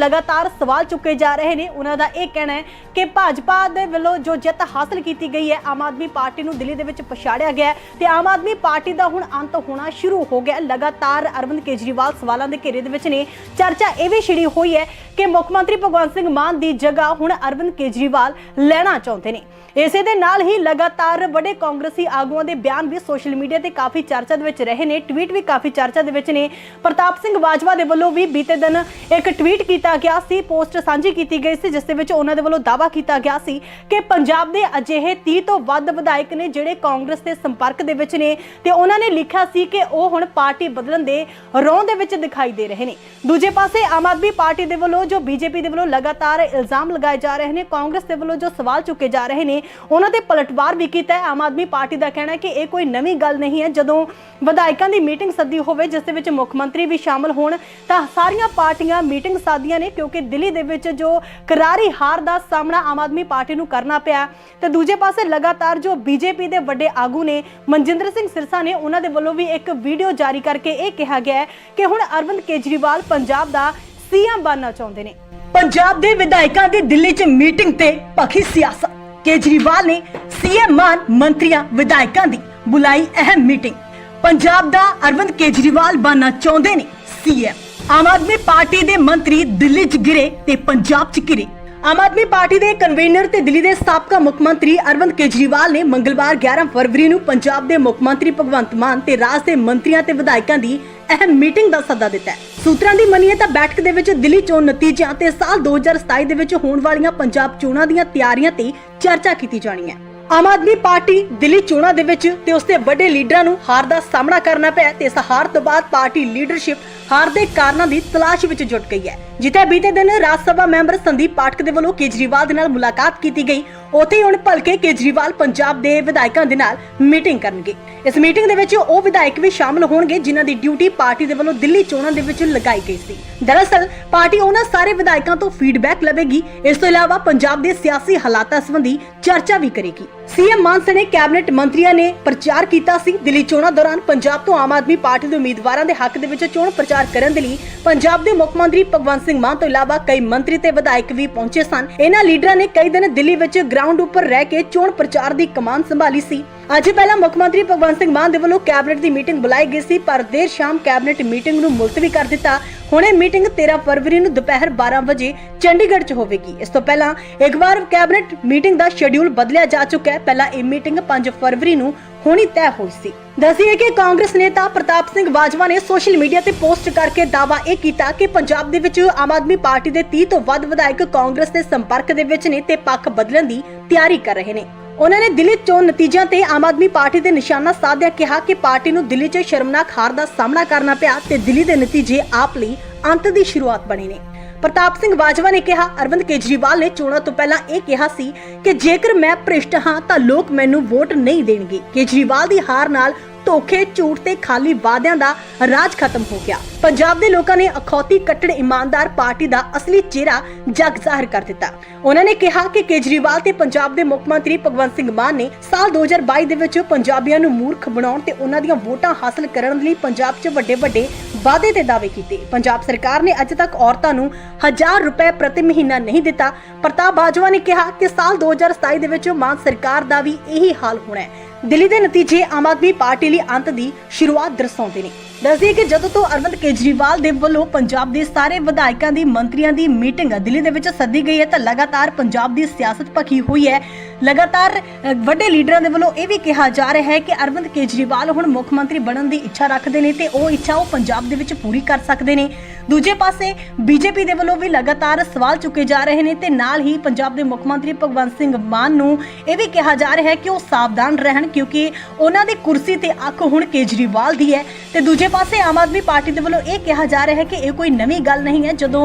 ਲਗਾਤਾਰ ਸਵਾਲ ਚੁੱਕੇ ਜਾ ਰਹੇ ਨੇ। ਉਹਨਾਂ ਦਾ ਇਹ ਕਹਿਣਾ ਹੈ ਕਿ ਭਾਜਪਾ ਦੇ ਵੱਲੋਂ ਜੋ ਜਿੱਤ ਹਾਸਲ ਕੀਤੀ ਗਈ ਹੈ, ਆਮ ਆਦਮੀ ਪਾਰਟੀ ਨੂੰ ਦਿੱਲੀ ਦੇ ਵਿੱਚ ਪਛਾੜਿਆ ਗਿਆ ਤੇ ਆਮ ਆਦਮੀ ਪਾਰਟੀ ਦਾ ਹੁਣ ਅੰਤ ਹੋਣਾ ਸ਼ੁਰੂ ਹੋ ਗਿਆ ਲਗਾਤਾਰ ਅਰਵਿੰਦ ਕੇਜਰੀਵਾਲ ਸਵਾਲਾਂ ਦੇ ਘੇਰੇ ਦੇ ਵਿੱਚ ਨੇ। ਚਰਚਾ ਇਹ ਵੀ ਛਿੜੀ ਹੋਈ ਹੈ ਕਿ ਮੁੱਖ ਮੰਤਰੀ ਭਗਵੰਤ ਸਿੰਘ ਮਾਨ ਦੀ ਜਗ੍ਹਾ ਹੁਣ ਅਰਵਿੰਦ ਕੇਜਰੀਵਾਲ ਲੈਣਾ ਚਾਹੁੰਦੇ ਨੇ। ਇਸੇ ਦੇ ਨਾਲ ਹੀ ਲਗਾਤਾਰ ਵੱਡੇ ਕਾਂਗਰਸੀ ਆਗੂਆਂ ਦੇ ਬਿਆਨ ਵੀ ਸੋਸ਼ਲ ਮੀਡੀਆ ਤੇ ਕਾਫੀ ਚਰਚਾ ਦੇ ਵਿੱਚ ਰਹੇ ਨੇ ਟਵੀਟ ਵੀ ਕਾਫੀ ਚਰਚਾ ਦੇ ਵਿੱਚ ਨੇ। ਪ੍ਰਤਾਪ ਸਿੰਘ ਬਾਜਵਾ ਦੇ ਵੱਲੋਂ ਵੀ ਬੀਤੇ ਦਿਨ ਇੱਕ ਟਵੀਟ ਕੀਤਾ ਗਿਆ ਸੀ, ਪੋਸਟ ਸਾਂਝੀ ਕੀਤੀ ਗਈ ਸੀ, ਜਿਸ ਦੇ ਵਿੱਚ ਉਹਨਾਂ ਦੇ ਵੱਲੋਂ ਦਾਅਵਾ ਕੀਤਾ ਗਿਆ ਸੀ ਕਿ ਪੰਜਾਬ ਦੇ ਅਜਿਹੇ 30 ਤੋਂ ਵੱਧ ਵਿਧਾਇਕ ਨੇ ਜਿਹੜੇ ਕਾਂਗਰਸ ਦੇ ਸੰਪਰਕ ਦੇ ਵਿੱਚ ਨੇ ਤੇ ਉਹਨਾਂ ਨੇ ਲਿਖਿਆ ਸੀ ਕਿ ਉਹ ਹੁਣ ਪਾਰਟੀ ਬਦਲਣ ਦੇ ਰੌਂ ਦੇ ਵਿੱਚ ਦਿਖਾਈ ਦੇ ਰਹੇ ਨੇ। ਦੂਜੇ ਪਾਸੇ ਆਮ ਆਦਮੀ ਪਾਰਟੀ ਦੇ ਵੱਲੋਂ, ਜੋ ਬੀਜੇਪੀ ਦੇ ਵੱਲੋਂ ਲਗਾਤਾਰ ਇਲਜ਼ਾਮ ਲਗਾਏ ਜਾ ਰਹੇ ਨੇ, ਕਾਂਗਰਸ ਦੇ ਵੱਲੋਂ ਜੋ ਸਵਾਲ ਚੁੱਕੇ ਜਾ ਰਹੇ ਨੇ ਉਹਨਾਂ ਤੇ ਪਲਟਵਾਰ ਵੀ ਕੀਤਾ ਹੈ। ਆਮ ਆਦਮੀ ਪਾਰਟੀ ਦਾ ਕਹਿਣਾ ਹੈ ਕਿ ਇਹ ਕੋਈ ਨਵੀਂ ਗੱਲ ਨਹੀਂ ਹੈ। ਜਦੋਂ ਵਿਧਾਇਕਾਂ ਦੀ ਮੀਟਿੰਗ ਸੱਦੀ ਹੋਵੇ, ਜਿਸ ਦੇ ਵਿੱਚ ਮੁੱਖ ਮੰਤਰੀ ਵੀ ਸ਼ਾਮਲ ਹੋਣ, ਤਾਂ ਸਾਰੀਆਂ ਪਾਰਟੀਆਂ ਮੀਟਿੰਗ ਸਾਦੀਆਂ ਨੇ, ਕਿਉਂਕਿ ਦਿੱਲੀ ਦੇ ਵਿੱਚ ਜੋ ਕਰਾਰੀ ਹਾਰ ਦਾ ਸਾਹਮਣਾ ਆਮ ਆਦਮੀ ਪਾਰਟੀ ਨੂੰ ਕਰਨਾ ਪਿਆ ਤੇ ਦੂਜੇ ਪਾਸੇ ਲਗਾਤਾਰ ਜੋ ਬੀਜੇਪੀ ਦੇ ਵੱਡੇ ਆਗੂ ਨੇ, ਮਨਜਿੰਦਰ ਸਿੰਘ ਸਿਰਸਾ ਨੇ, ਉਹਨਾਂ ਦੇ ਵੱਲੋਂ ਵੀ ਇੱਕ ਵੀਡੀਓ ਜਾਰੀ ਕਰਕੇ ਇਹ ਕਿਹਾ ਗਿਆ ਹੈ ਕਿ ਹੁਣ ਅਰਵਿੰਦ ਕੇਜਰੀਵਾਲ ਪੰਜਾਬ ਦਾ ਸੀਐਮ ਬਣਨਾ ਚਾਹੁੰਦੇ ਨੇ। ਪੰਜਾਬ ਦੇ ਵਿਧਾਇਕਾਂ ਦੀ ਦਿੱਲੀ 'ਚ ਮੀਟਿੰਗ ਤੇ ਪੱਖੀ ਸਿਆਸਤ। ਕੇਜਰੀਵਾਲ ਨੇ ਸੀਐਮ ਮਾਨ ਮੰਤਰੀਆਂ, ਵਿਧਾਇਕਾਂ ਦੀ ਬੁਲਾਈ ਅਹਿਮ ਮੀਟਿੰਗ। ਪੰਜਾਬ ਦਾ ਅਰਵਿੰਦ ਕੇਜਰੀਵਾਲ ਬਣਨਾ ਚਾਹੁੰਦੇ ਨੇ ਸੀਐਮ। ਆਮ ਆਦਮੀ ਪਾਰਟੀ ਦੇ ਮੰਤਰੀ ਦਿੱਲੀ 'ਚ ਗਿਰੇ ਤੇ ਪੰਜਾਬ 'ਚ ਗਿਰੇ ਆਮ ਆਦਮੀ ਪਾਰਟੀ ਦੇ ਕਨਵੀਨਰ ਤੇ ਦਿੱਲੀ ਦੇ ਸਾਬਕਾ ਮੁੱਖ ਮੰਤਰੀ ਅਰਵਿੰਦ ਕੇਜਰੀਵਾਲ ਨੇ ਮੰਗਲਵਾਰ 11 ਫਰਵਰੀ ਨੂੰ ਪੰਜਾਬ ਦੇ ਮੁੱਖ ਮੰਤਰੀ ਭਗਵੰਤ ਮਾਨ ਤੇ ਰਾਜ ਦੇ ਮੰਤਰੀਆਂ ਤੇ ਵਿਧਾਇਕਾਂ ਦੀ ਅਹਿਮ ਮੀਟਿੰਗ ਦਾ ਸੱਦਾ ਦਿੱਤਾ ਹੈ। ਸੂਤਰਾਂ ਦੀ ਮੰਨੀਏ ਤਾਂ ਬੈਠਕ ਦੇ ਵਿੱਚ ਦਿੱਲੀ ਚੋਣ ਨਤੀਜਿਆਂ ਤੇ ਸਾਲ 2027 ਦੇ ਵਿੱਚ ਹੋਣ ਵਾਲੀਆਂ ਪੰਜਾਬ ਚੋਣਾਂ ਦੀਆਂ ਤਿਆਰੀਆਂ ਤੇ ਚਰਚਾ ਕੀਤੀ ਜਾਣੀ ਹੈ। ਆਮ ਆਦਮੀ ਪਾਰਟੀ ਦਿੱਲੀ ਚੋਣਾਂ ਦੇ ਵਿੱਚ ਤੇ ਉਸਦੇ ਵੱਡੇ ਲੀਡਰਾਂ ਨੂੰ ਹਾਰ ਦਾ ਸਾਹਮਣਾ ਕਰਨਾ ਪਿਆ ਤੇ ਇਸ ਹਾਰ ਤੋਂ ਬਾਅਦ ਪਾਰਟੀ ਲੀਡਰਸ਼ਿਪ ਹਾਰ ਦੇ ਕਾਰਨਾਂ ਦੀ ਤਲਾਸ਼ ਵਿੱਚ ਜੁਟ ਗਈ ਹੈ। ਜਿੱਥੇ ਬੀਤੇ ਦਿਨ ਰਾਜ ਸਭਾ ਮੈਂਬਰ ਸੰਦੀਪ ਪਾਠਕ ਦੇ ਵੱਲੋਂ ਕੇਜਰੀਵਾਲ ਦੇ ਨਾਲ ਮੁਲਾਕਾਤ ਕੀਤੀ ਗਈ। ਉੱਥੇ ਹੁਣ ਭਲਕੇ ਕੇਜਰੀਵਾਲ ਪੰਜਾਬ ਦੇ ਵਿਧਾਇਕਾਂ ਦੇ ਨਾਲ ਮੀਟਿੰਗ ਕਰਨਗੇ। ਇਸ ਮੀਟਿੰਗ ਦੇ ਵਿੱਚ ਉਹ ਵਿਧਾਇਕ ਵੀ ਸ਼ਾਮਲ ਹੋਣਗੇ ਜਿਨ੍ਹਾਂ ਦੀ ਡਿਊਟੀ ਪਾਰਟੀ ਦੇ ਵੱਲੋਂ ਦਿੱਲੀ ਚੋਣਾਂ ਦੇ ਵਿੱਚ ਲਗਾਈ ਗਈ ਸੀ। ਦਰਅਸਲ, ਪਾਰਟੀ ਉਹਨਾਂ ਸਾਰੇ ਵਿਧਾਇਕਾਂ ਤੋਂ ਫੀਡਬੈਕ ਲਵੇਗੀ। ਇਸ ਤੋਂ ਇਲਾਵਾ ਪੰਜਾਬ ਦੇ ਸਿਆਸੀ ਹਾਲਾਤਾਂ ਸੰਬੰਧੀ ਚਰਚਾ ਵੀ ਕਰੇਗੀ। ਸੀਐਮ ਮਾਨ ਸਣੇ ਕੈਬਨਿਟ ਮੰਤਰੀਆਂ ਨੇ ਪ੍ਰਚਾਰ ਕੀਤਾ ਸੀ। ਦਿੱਲੀ ਚੋਣਾਂ ਦੌਰਾਨ ਪੰਜਾਬ ਤੋਂ ਆਮ ਆਦਮੀ ਪਾਰਟੀ ਦੇ ਉਮੀਦਵਾਰਾਂ ਦੇ ਹੱਕ ਦੇ ਵਿੱਚ ਚੋਣ ਪ੍ਰਚਾਰ ਕਰਨ ਦੇ ਲਈ ਪੰਜਾਬ ਦੇ ਮੁੱਖ ਮੰਤਰੀ ਭਗਵੰਤ ਸਿੰਘ ਮਾਨ ਤੋਂ ਇਲਾਵਾ ਕਈ ਮੰਤਰੀ ਤੇ ਵਿਧਾਇਕ ਵੀ ਪਹੁੰਚੇ ਸਨ। ਇਹਨਾਂ ਲੀਡਰਾਂ ਨੇ ਕਈ ਦਿਨ ਦਿੱਲੀ ਵਿੱਚ ਗਰਾਊਂਡ ਉੱਪਰ ਰਹਿ ਕੇ ਚੋਣ ਪ੍ਰਚਾਰ ਦੀ ਕਮਾਨ ਸੰਭਾਲੀ ਸੀ। ਅੱਜ ਪਹਿਲਾਂ ਮੁੱਖ ਮੰਤਰੀ ਭਗਵੰਤ ਸਿੰਘ ਮਾਨ ਦੇ ਵੱਲੋਂ ਕੈਬਨਿਟ ਦੀ ਮੀਟਿੰਗ ਬੁਲਾਈ ਗਈ ਸੀ, ਪਰ ਦੇਰ ਸ਼ਾਮ ਕੈਬਨਿਟ ਮੀਟਿੰਗ ਨੂੰ ਮੁਲਤਵੀ ਕਰ ਦਿੱਤਾ। ਹੁਣ ਇਹ ਮੀਟਿੰਗ 13 ਫਰਵਰੀ ਨੂੰ ਦੁਪਹਿਰ 12 ਵਜੇ ਚੰਡੀਗੜ੍ਹ 'ਚ ਹੋਵੇਗੀ। ਇਸ ਤੋਂ ਪਹਿਲਾਂ ਇੱਕ ਵਾਰ ਕੈਬਨਿਟ ਮੀਟਿੰਗ ਦਾ ਸ਼ੈਡਿਊਲ ਬਦਲਿਆ ਜਾ ਚੁੱਕਾ ਹੈ। ਪਹਿਲਾਂ ਇਹ ਮੀਟਿੰਗ 5 ਫਰਵਰੀ ਨੂੰ ਹੋਣੀ ਤੈਅ ਹੋਈ ਸੀ। ਦੱਸੀਏ ਕਿ ਕਾਂਗਰਸ ਨੇਤਾ ਪ੍ਰਤਾਪ ਸਿੰਘ ਬਾਜਵਾ ਨੇ ਸੋਸ਼ਲ ਮੀਡੀਆ ਤੇ ਪੋਸਟ ਕਰਕੇ ਦਾਅਵਾ ਇਹ ਕੀਤਾ ਕਿ ਪੰਜਾਬ ਦੇ ਵਿੱਚ ਆਮ ਆਦਮੀ ਪਾਰਟੀ ਦੇ 30 ਤੋਂ ਵੱਧ ਵਿਧਾਇਕ ਕਾਂਗਰਸ ਦੇ ਸੰਪਰਕ ਦੇ ਵਿੱਚ ਨੇ ਤੇ ਪੱਖ ਬਦਲਣ ਦੀ ਤਿਆਰੀ ਕਰ ਰਹੇ ਨੇ। ਉਹਨਾਂ ਨੇ ਦਿੱਲੀ ਚੋਣ ਨਤੀਜਿਆਂ ਤੇ ਆਮ ਆਦਮੀ ਪਾਰਟੀ ਦੇ ਨਿਸ਼ਾਨਾ ਸਾਧਿਆ, ਕਿਹਾ ਕਿ ਪਾਰਟੀ ਨੂੰ ਦਿੱਲੀ 'ਚ ਸ਼ਰਮਨਾਕ ਹਾਰ ਦਾ ਸਾਹਮਣਾ ਕਰਨਾ ਪਿਆ ਤੇ ਦਿੱਲੀ ਦੇ ਨਤੀਜੇ ਆਪ ਲਈ ਅੰਤ ਦੀ ਸ਼ੁਰੂਆਤ ਬਣੇ ਨੇ। ਪ੍ਰਤਾਪ ਸਿੰਘ ਬਾਜਵਾ ਨੇ ਕਿਹਾ, ਅਰਵਿੰਦ ਕੇਜਰੀਵਾਲ ਨੇ ਚੋਣਾਂ ਤੋਂ ਪਹਿਲਾਂ ਇਹ ਕਿਹਾ ਸੀ ਕਿ ਜੇਕਰ ਮੈਂ ਭ੍ਰਿਸ਼ਟ ਹਾਂ ਤਾਂ ਲੋਕ ਮੈਨੂੰ ਵੋਟ ਨਹੀਂ ਦੇਣਗੇ। ਕੇਜਰੀਵਾਲ ਦੀ ਹਾਰ ਨਾਲ ਧੋਖੇ, ਝੂਠ ਤੇ ਖਾਲੀ ਵਾਅਦਿਆਂ ਦਾ ਰਾਜ ਖਤਮ ਹੋ ਗਿਆ। ਪੰਜਾਬ ਦੇ ਲੋਕਾਂ ਨੇ ਅਖੌਤੀ ਕੱਟੜ ਇਮਾਨਦਾਰ ਪਾਰਟੀ ਦਾ ਅਸਲੀ ਚਿਹਰਾ ਜਗ ਜ਼ਾਹਰ ਕਰ ਦਿੱਤਾ। ਉਹਨਾਂ ਨੇ ਕਿਹਾ ਕਿ ਕੇਜਰੀਵਾਲ ਤੇ ਪੰਜਾਬ ਦੇ ਮੁੱਖ ਮੰਤਰੀ ਭਗਵੰਤ ਸਿੰਘ ਮਾਨ ਨੇ ਸਾਲ 2022 ਦੇ ਵਿੱਚ ਪੰਜਾਬੀਆਂ ਨੂੰ ਮੂਰਖ ਬਣਾਉਣ ਤੇ ਉਹਨਾਂ ਦੀਆਂ ਵੋਟਾਂ ਹਾਸਲ ਕਰਨ ਲਈ ਪੰਜਾਬ 'ਚ ਵੱਡੇ ਵੱਡੇ ਵਾਅਦੇ ਤੇ ਦਾਅਵੇ ਕੀਤੇ। ਪੰਜਾਬ ਸਰਕਾਰ ਨੇ ਅਜੇ ਤੱਕ ਔਰਤਾਂ ਨੂੰ 1000 ਰੁਪਏ ਪ੍ਰਤੀ ਮਹੀਨਾ ਨਹੀਂ ਦਿੱਤਾ। ਪ੍ਰਤਾਪ ਬਾਜਵਾ ਨੇ ਕਿਹਾ ਕਿ ਸਾਲ 2027 ਦੇ ਵਿੱਚ ਮਾਨ ਸਰਕਾਰ ਦਾ ਵੀ ਇਹੀ ਹਾਲ ਹੋਣਾ ਹੈ। ਦਿੱਲੀ ਦੇ ਨਤੀਜੇ ਆਮ ਆਦਮੀ ਪਾਰਟੀ ਲਈ ਅੰਤ ਦੀ ਸ਼ੁਰੂਆਤ ਦਰਸਾਉਂਦੇ ਨੇ। ਦੱਸਦੀ ਕਿ ਜਦੋਂ ਤੋਂ ਅਰਵਿੰਦ ਕੇਜਰੀਵਾਲ ਦੇ ਵੱਲੋਂ ਪੰਜਾਬ ਦੇ ਸਾਰੇ ਵਿਧਾਇਕਾਂ ਦੀ ਮੰਤਰੀਆਂ ਦੀ ਮੀਟਿੰਗ ਦਿੱਲੀ ਦੇ ਵਿੱਚ ਸੱਦੀ ਗਈ ਹੈ ਤਾਂ ਲਗਾਤਾਰ ਪੰਜਾਬ ਦੀ ਸਿਆਸਤ ਭਖੀ ਹੋਈ ਹੈ। ਲਗਾਤਾਰ ਵੱਡੇ ਲੀਡਰਾਂ ਦੇ ਵੱਲੋਂ ਇਹ ਵੀ ਕਿਹਾ ਜਾ ਰਿਹਾ ਹੈ ਕਿ ਅਰਵਿੰਦ ਕੇਜਰੀਵਾਲ ਹੁਣ ਮੁੱਖ ਮੰਤਰੀ ਬਣਨ ਦੀ ਇੱਛਾ ਰੱਖਦੇ ਨੇ ਤੇ ਉਹ ਇੱਛਾ ਉਹ ਪੰਜਾਬ ਦੇ ਵਿੱਚ ਪੂਰੀ ਕਰ ਸਕਦੇ ਨੇ। ਦੂਜੇ ਪਾਸੇ, ਬੀਜੇਪੀ ਦੇ ਵੱਲੋਂ ਵੀ ਲਗਾਤਾਰ ਸਵਾਲ ਚੁੱਕੇ ਜਾ ਰਹੇ ਨੇ ਤੇ ਨਾਲ ਹੀ ਪੰਜਾਬ ਦੇ ਮੁੱਖ ਮੰਤਰੀ ਭਗਵੰਤ ਸਿੰਘ ਮਾਨ ਨੂੰ ਇਹ ਵੀ ਕਿਹਾ ਜਾ ਰਿਹਾ ਹੈ ਕਿ ਉਹ ਸਾਵਧਾਨ ਰਹਿਣ ਕਿਉਂਕਿ ਉਹਨਾਂ ਦੀ ਕੁਰਸੀ ਤੇ ਅੱਖ ਹੁਣ ਕੇਜਰੀਵਾਲ ਦੀ ਹੈ ਤੇ ਦੂਜੇ ਪਾਸੇ ਆਮ ਆਦਮੀ ਪਾਰਟੀ ਦੇ ਵੱਲੋਂ ਇਹ ਕਿਹਾ ਜਾ ਰਿਹਾ ਹੈ ਕਿ ਇਹ ਕੋਈ ਨਵੀਂ ਗੱਲ ਨਹੀਂ ਹੈ। ਜਦੋਂ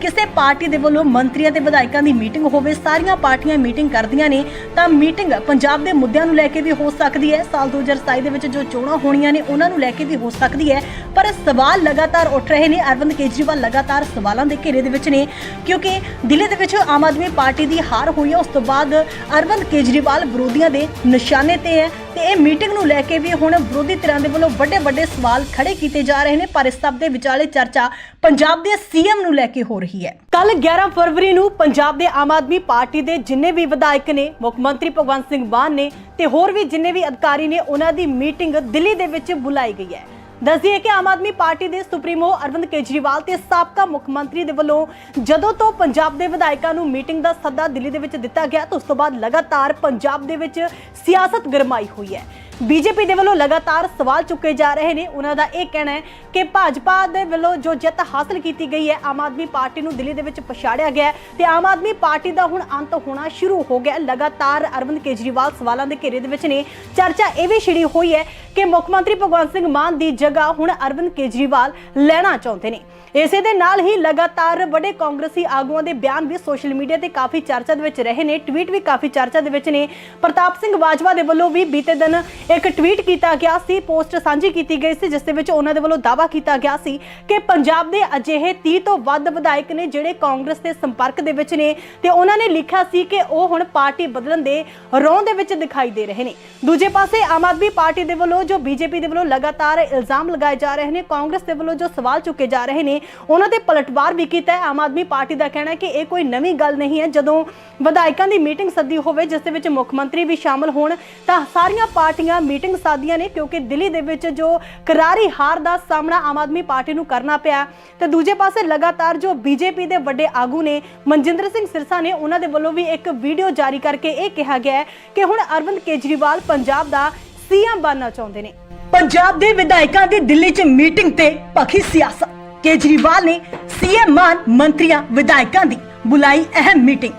ਕਿਸੇ ਪਾਰਟੀ ਦੇ ਵੱਲੋਂ ਮੰਤਰੀਆਂ ਤੇ ਵਿਧਾਇਕਾਂ ਦੀ ਮੀਟਿੰਗ ਹੋਵੇ, ਸਾਰੀਆਂ ਪਾਰਟੀਆਂ ਮੀਟਿੰਗ ਕਰਦੀਆਂ ਨੇ, ਤਾਂ ਮੀਟਿੰਗ ਪੰਜਾਬ ਦੇ ਮੁੱਦਿਆਂ ਨੂੰ ਲੈ ਕੇ ਵੀ ਹੋ ਸਕਦੀ ਹੈ। ਸਾਲ 2027 ਦੇ ਵਿੱਚ ਜੋ ਚੋਣਾਂ ਹੋਣੀਆਂ ਨੇ, ਉਹਨਾਂ ਨੂੰ ਲੈ ਕੇ ਵੀ ਹੋ ਸਕਦੀ ਹੈ। ਪਰ ਸਵਾਲ ਲਗਾਤਾਰ ਉੱਠ ਰਹੇ ਨੇ। ਅਰਵਿੰਦ ਕੇਜਰੀਵਾਲ ਲਗਾਤਾਰ ਸਵਾਲਾਂ ਦੇ ਘੇਰੇ ਦੇ ਵਿੱਚ ਨੇ, ਕਿਉਂਕਿ ਦਿੱਲੀ ਦੇ ਵਿੱਚ ਆਮ ਆਦਮੀ ਪਾਰਟੀ ਦੀ ਹਾਰ ਹੋਈ ਹੈ। ਉਸ ਤੋਂ ਬਾਅਦ ਅਰਵਿੰਦ ਕੇਜਰੀਵਾਲ ਵਿਰੋਧੀਆਂ ਦੇ ਨਿਸ਼ਾਨੇ ਤੇ ਹੈ ਤੇ ਇਹ ਮੀਟਿੰਗ ਨੂੰ ਲੈ ਕੇ ਵੀ ਹੁਣ ਵਿਰੋਧੀ ਧਿਰਾਂ ਦੇ ਵੱਲੋਂ ਵੱਡੇ ਵੱਡੇ ਸਵਾਲ ਖੜੇ ਕੀਤੇ ਜਾ ਰਹੇ ਨੇ, ਪਰ ਇਸ ਸਭ ਦੇ ਵਿਚਾਲੇ ਚਰਚਾ ਪੰਜਾਬ ਦੇ ਸੀਐਮ ਨੂੰ ਲੈ ਕੇ ਹੋ ਰਹੀ ਹੈ। ਕੱਲ 11 ਫਰਵਰੀ ਨੂੰ ਪੰਜਾਬ ਦੇ ਆਮ ਆਦਮੀ ਪਾਰਟੀ ਦੇ ਜਿੰਨੇ ਵੀ ਵਿਧਾਇਕ ਨੇ, ਮੁੱਖ ਮੰਤਰੀ ਭਗਵੰਤ ਸਿੰਘ ਮਾਨ ਨੇ ਤੇ ਹੋਰ ਵੀ ਜਿੰਨੇ ਵੀ ਅਧਿਕਾਰੀ ਨੇ, ਉਹਨਾਂ ਦੀ ਮੀਟਿੰਗ ਦਿੱਲੀ ਦੇ ਵਿੱਚ ਬੁਲਾਈ ਗਈ ਹੈ। ਦੱਸਦੀਏ ਕਿ ਆਮ ਆਦਮੀ ਪਾਰਟੀ ਦੇ ਸੁਪਰੀਮੋ ਅਰਵਿੰਦ ਕੇਜਰੀਵਾਲ ਤੇ ਸਾਬਕਾ ਮੁੱਖ ਮੰਤਰੀ ਦੇ ਵੱਲੋਂ ਜਦੋਂ ਤੋਂ ਪੰਜਾਬ ਦੇ ਵਿਧਾਇਕਾਂ ਨੂੰ ਮੀਟਿੰਗ ਦਾ ਸੱਦਾ ਦਿੱਲੀ ਦੇ ਵਿੱਚ ਦਿੱਤਾ ਗਿਆ, ਤਾਂ ਉਸ ਤੋਂ ਬਾਅਦ ਲਗਾਤਾਰ ਪੰਜਾਬ ਦੇ ਵਿੱਚ ਸਿਆਸਤ ਗਰਮਾਈ ਹੋਈ ਹੈ। ਬੀਜੇਪੀ ਦੇ ਵੱਲੋਂ ਲਗਾਤਾਰ ਸਵਾਲ ਚੁੱਕੇ ਜਾ ਰਹੇ ਨੇ। ਉਹਨਾਂ ਦਾ ਇਹ ਕਹਿਣਾ ਹੈ ਕਿ ਭਾਜਪਾ ਦੇ ਵੱਲੋਂ ਜੋ ਜਿੱਤ ਹਾਸਲ ਕੀਤੀ ਗਈ ਹੈ, ਆਮ ਆਦਮੀ ਪਾਰਟੀ ਨੂੰ ਦਿੱਲੀ ਦੇ ਵਿੱਚ ਪਛਾੜਿਆ ਗਿਆ ਹੈ ਤੇ ਆਮ ਆਦਮੀ ਪਾਰਟੀ ਦਾ ਹੁਣ ਅੰਤ ਹੋਣਾ ਸ਼ੁਰੂ ਹੋ ਗਿਆ ਲਗਾਤਾਰ ਅਰਵਿੰਦ ਕੇਜਰੀਵਾਲ ਸਵਾਲਾਂ ਦੇ ਘੇਰੇ ਦੇ ਵਿੱਚ ਨੇ। ਚਰਚਾ ਇਹ ਵੀ ਛਿੜੀ ਹੋਈ ਹੈ ਕਿ ਮੁੱਖ ਮੰਤਰੀ ਭਗਵੰਤ ਸਿੰਘ ਮਾਨ ਦੀ ਜਗ੍ਹਾ ਹੁਣ ਅਰਵਿੰਦ ਕੇਜਰੀਵਾਲ ਲੈਣਾ ਚਾਹੁੰਦੇ ਨੇ। ਇਸੇ ਦੇ ਨਾਲ ਹੀ ਲਗਾਤਾਰ ਵੱਡੇ ਕਾਂਗਰਸੀ ਆਗੂਆਂ ਦੇ ਬਿਆਨ ਵੀ ਸੋਸ਼ਲ ਮੀਡੀਆ ਤੇ ਕਾਫੀ ਚਰਚਾ ਦੇ ਵਿੱਚ ਰਹੇ ਨੇ। ਟਵੀਟ ਵੀ ਕਾਫੀ ਚਰਚਾ ਦੇ ਵਿੱਚ ਨੇ। ਪ੍ਰਤਾਪ ਸਿੰਘ ਬਾਜਵਾ ਦੇ ਵੱਲੋਂ ਵੀ ਬੀਤੇ ਦਿਨ ਇੱਕ ਟਵੀਟ ਕੀਤਾ ਗਿਆ ਸੀ, ਪੋਸਟ ਸਾਂਝੀ ਕੀਤੀ ਗਈ ਸੀ, ਜਿਸ ਦੇ ਵਿੱਚ ਉਹਨਾਂ ਦੇ ਵੱਲੋਂ ਦਾਅਵਾ ਕੀਤਾ ਗਿਆ ਸੀ ਕਿ ਪੰਜਾਬ ਦੇ ਅਜਿਹੇ 30 ਤੋਂ ਵੱਧ ਵਿਧਾਇਕ ਨੇ ਜਿਹੜੇ ਕਾਂਗਰਸ ਦੇ ਸੰਪਰਕ ਦੇ ਵਿੱਚ ਨੇ ਤੇ ਉਹਨਾਂ ਨੇ ਲਿਖਿਆ ਸੀ ਕਿ ਉਹ ਹੁਣ ਪਾਰਟੀ ਬਦਲਣ ਦੇ ਰੌਂ ਦੇ ਵਿੱਚ ਦਿਖਾਈ ਦੇ ਰਹੇ ਨੇ। ਦੂਜੇ ਪਾਸੇ ਆਮ ਆਦਮੀ ਪਾਰਟੀ ਦੇ ਵੱਲੋਂ ਜੋ ਬੀਜੇਪੀ ਦੇ ਵੱਲੋਂ ਲਗਾਤਾਰ ਇਲਜ਼ਾਮ ਲਗਾਏ ਜਾ ਰਹੇ ਨੇ, ਕਾਂਗਰਸ ਦੇ ਵੱਲੋਂ ਜੋ ਸਵਾਲ ਚੁੱਕੇ ਜਾ ਰਹੇ ਨੇ, ਉਹਨਾਂ ਤੇ ਪਲਟਵਾਰ ਵੀ ਕੀਤਾ ਹੈ। ਆਮ ਆਦਮੀ ਪਾਰਟੀ ਦਾ ਕਹਿਣਾ ਹੈ ਕਿ ਇਹ ਕੋਈ ਨਵੀਂ ਗੱਲ ਨਹੀਂ ਹੈ। ਜਦੋਂ ਵਿਧਾਇਕਾਂ ਦੀ ਮੀਟਿੰਗ ਸੱਦੀ ਹੋਵੇ, ਜਿਸ ਦੇ ਵਿੱਚ ਮੁੱਖ ਮੰਤਰੀ ਵੀ ਸ਼ਾਮਲ ਹੋਣ, ਤਾਂ ਸਾਰੀਆਂ ਪਾਰਟੀਆਂ ਮੀਟਿੰਗ ਸਾਦੀਆਂ ਨੇ ਕਿਉਂਕਿ ਦਿੱਲੀ ਦੇ ਵਿੱਚ ਜੋ ਕਰਾਰੀ ਹਾਰ ਦਾ ਸਾਹਮਣਾ ਆਮ ਆਦਮੀ ਪਾਰਟੀ ਨੂੰ ਕਰਨਾ ਪਿਆ ਤੇ ਦੂਜੇ ਪਾਸੇ ਲਗਾਤਾਰ ਜੋ ਬੀਜੇਪੀ ਦੇ ਵੱਡੇ ਆਗੂ ਨੇ, ਮਨਜਿੰਦਰ ਸਿੰਘ ਸਿਰਸਾ ਨੇ, ਉਹਨਾਂ ਦੇ ਵੱਲੋਂ ਵੀ ਇੱਕ ਵੀਡੀਓ ਜਾਰੀ ਕਰਕੇ ਇਹ ਕਿਹਾ ਗਿਆ ਹੈ ਕਿ ਹੁਣ ਅਰਵਿੰਦ ਕੇਜਰੀਵਾਲ ਪੰਜਾਬ ਦਾ ਸੀਐਮ ਬਣਨਾ ਚਾਹੁੰਦੇ ਨੇ। ਪੰਜਾਬ ਦੇ ਵਿਧਾਇਕਾਂ ਦੀ ਦਿੱਲੀ 'ਚ ਮੀਟਿੰਗ ਤੇ ਪੱਖੀ ਸਿਆਸਤ। ਕੇਜਰੀਵਾਲ ਨੇ ਸੀਐਮ ਮਾਨ ਮੰਤਰੀਆਂ ਵਿਧਾਇਕਾਂ ਦੀ ਬੁਲਾਈ ਅਹਿਮ ਮੀਟਿੰਗ।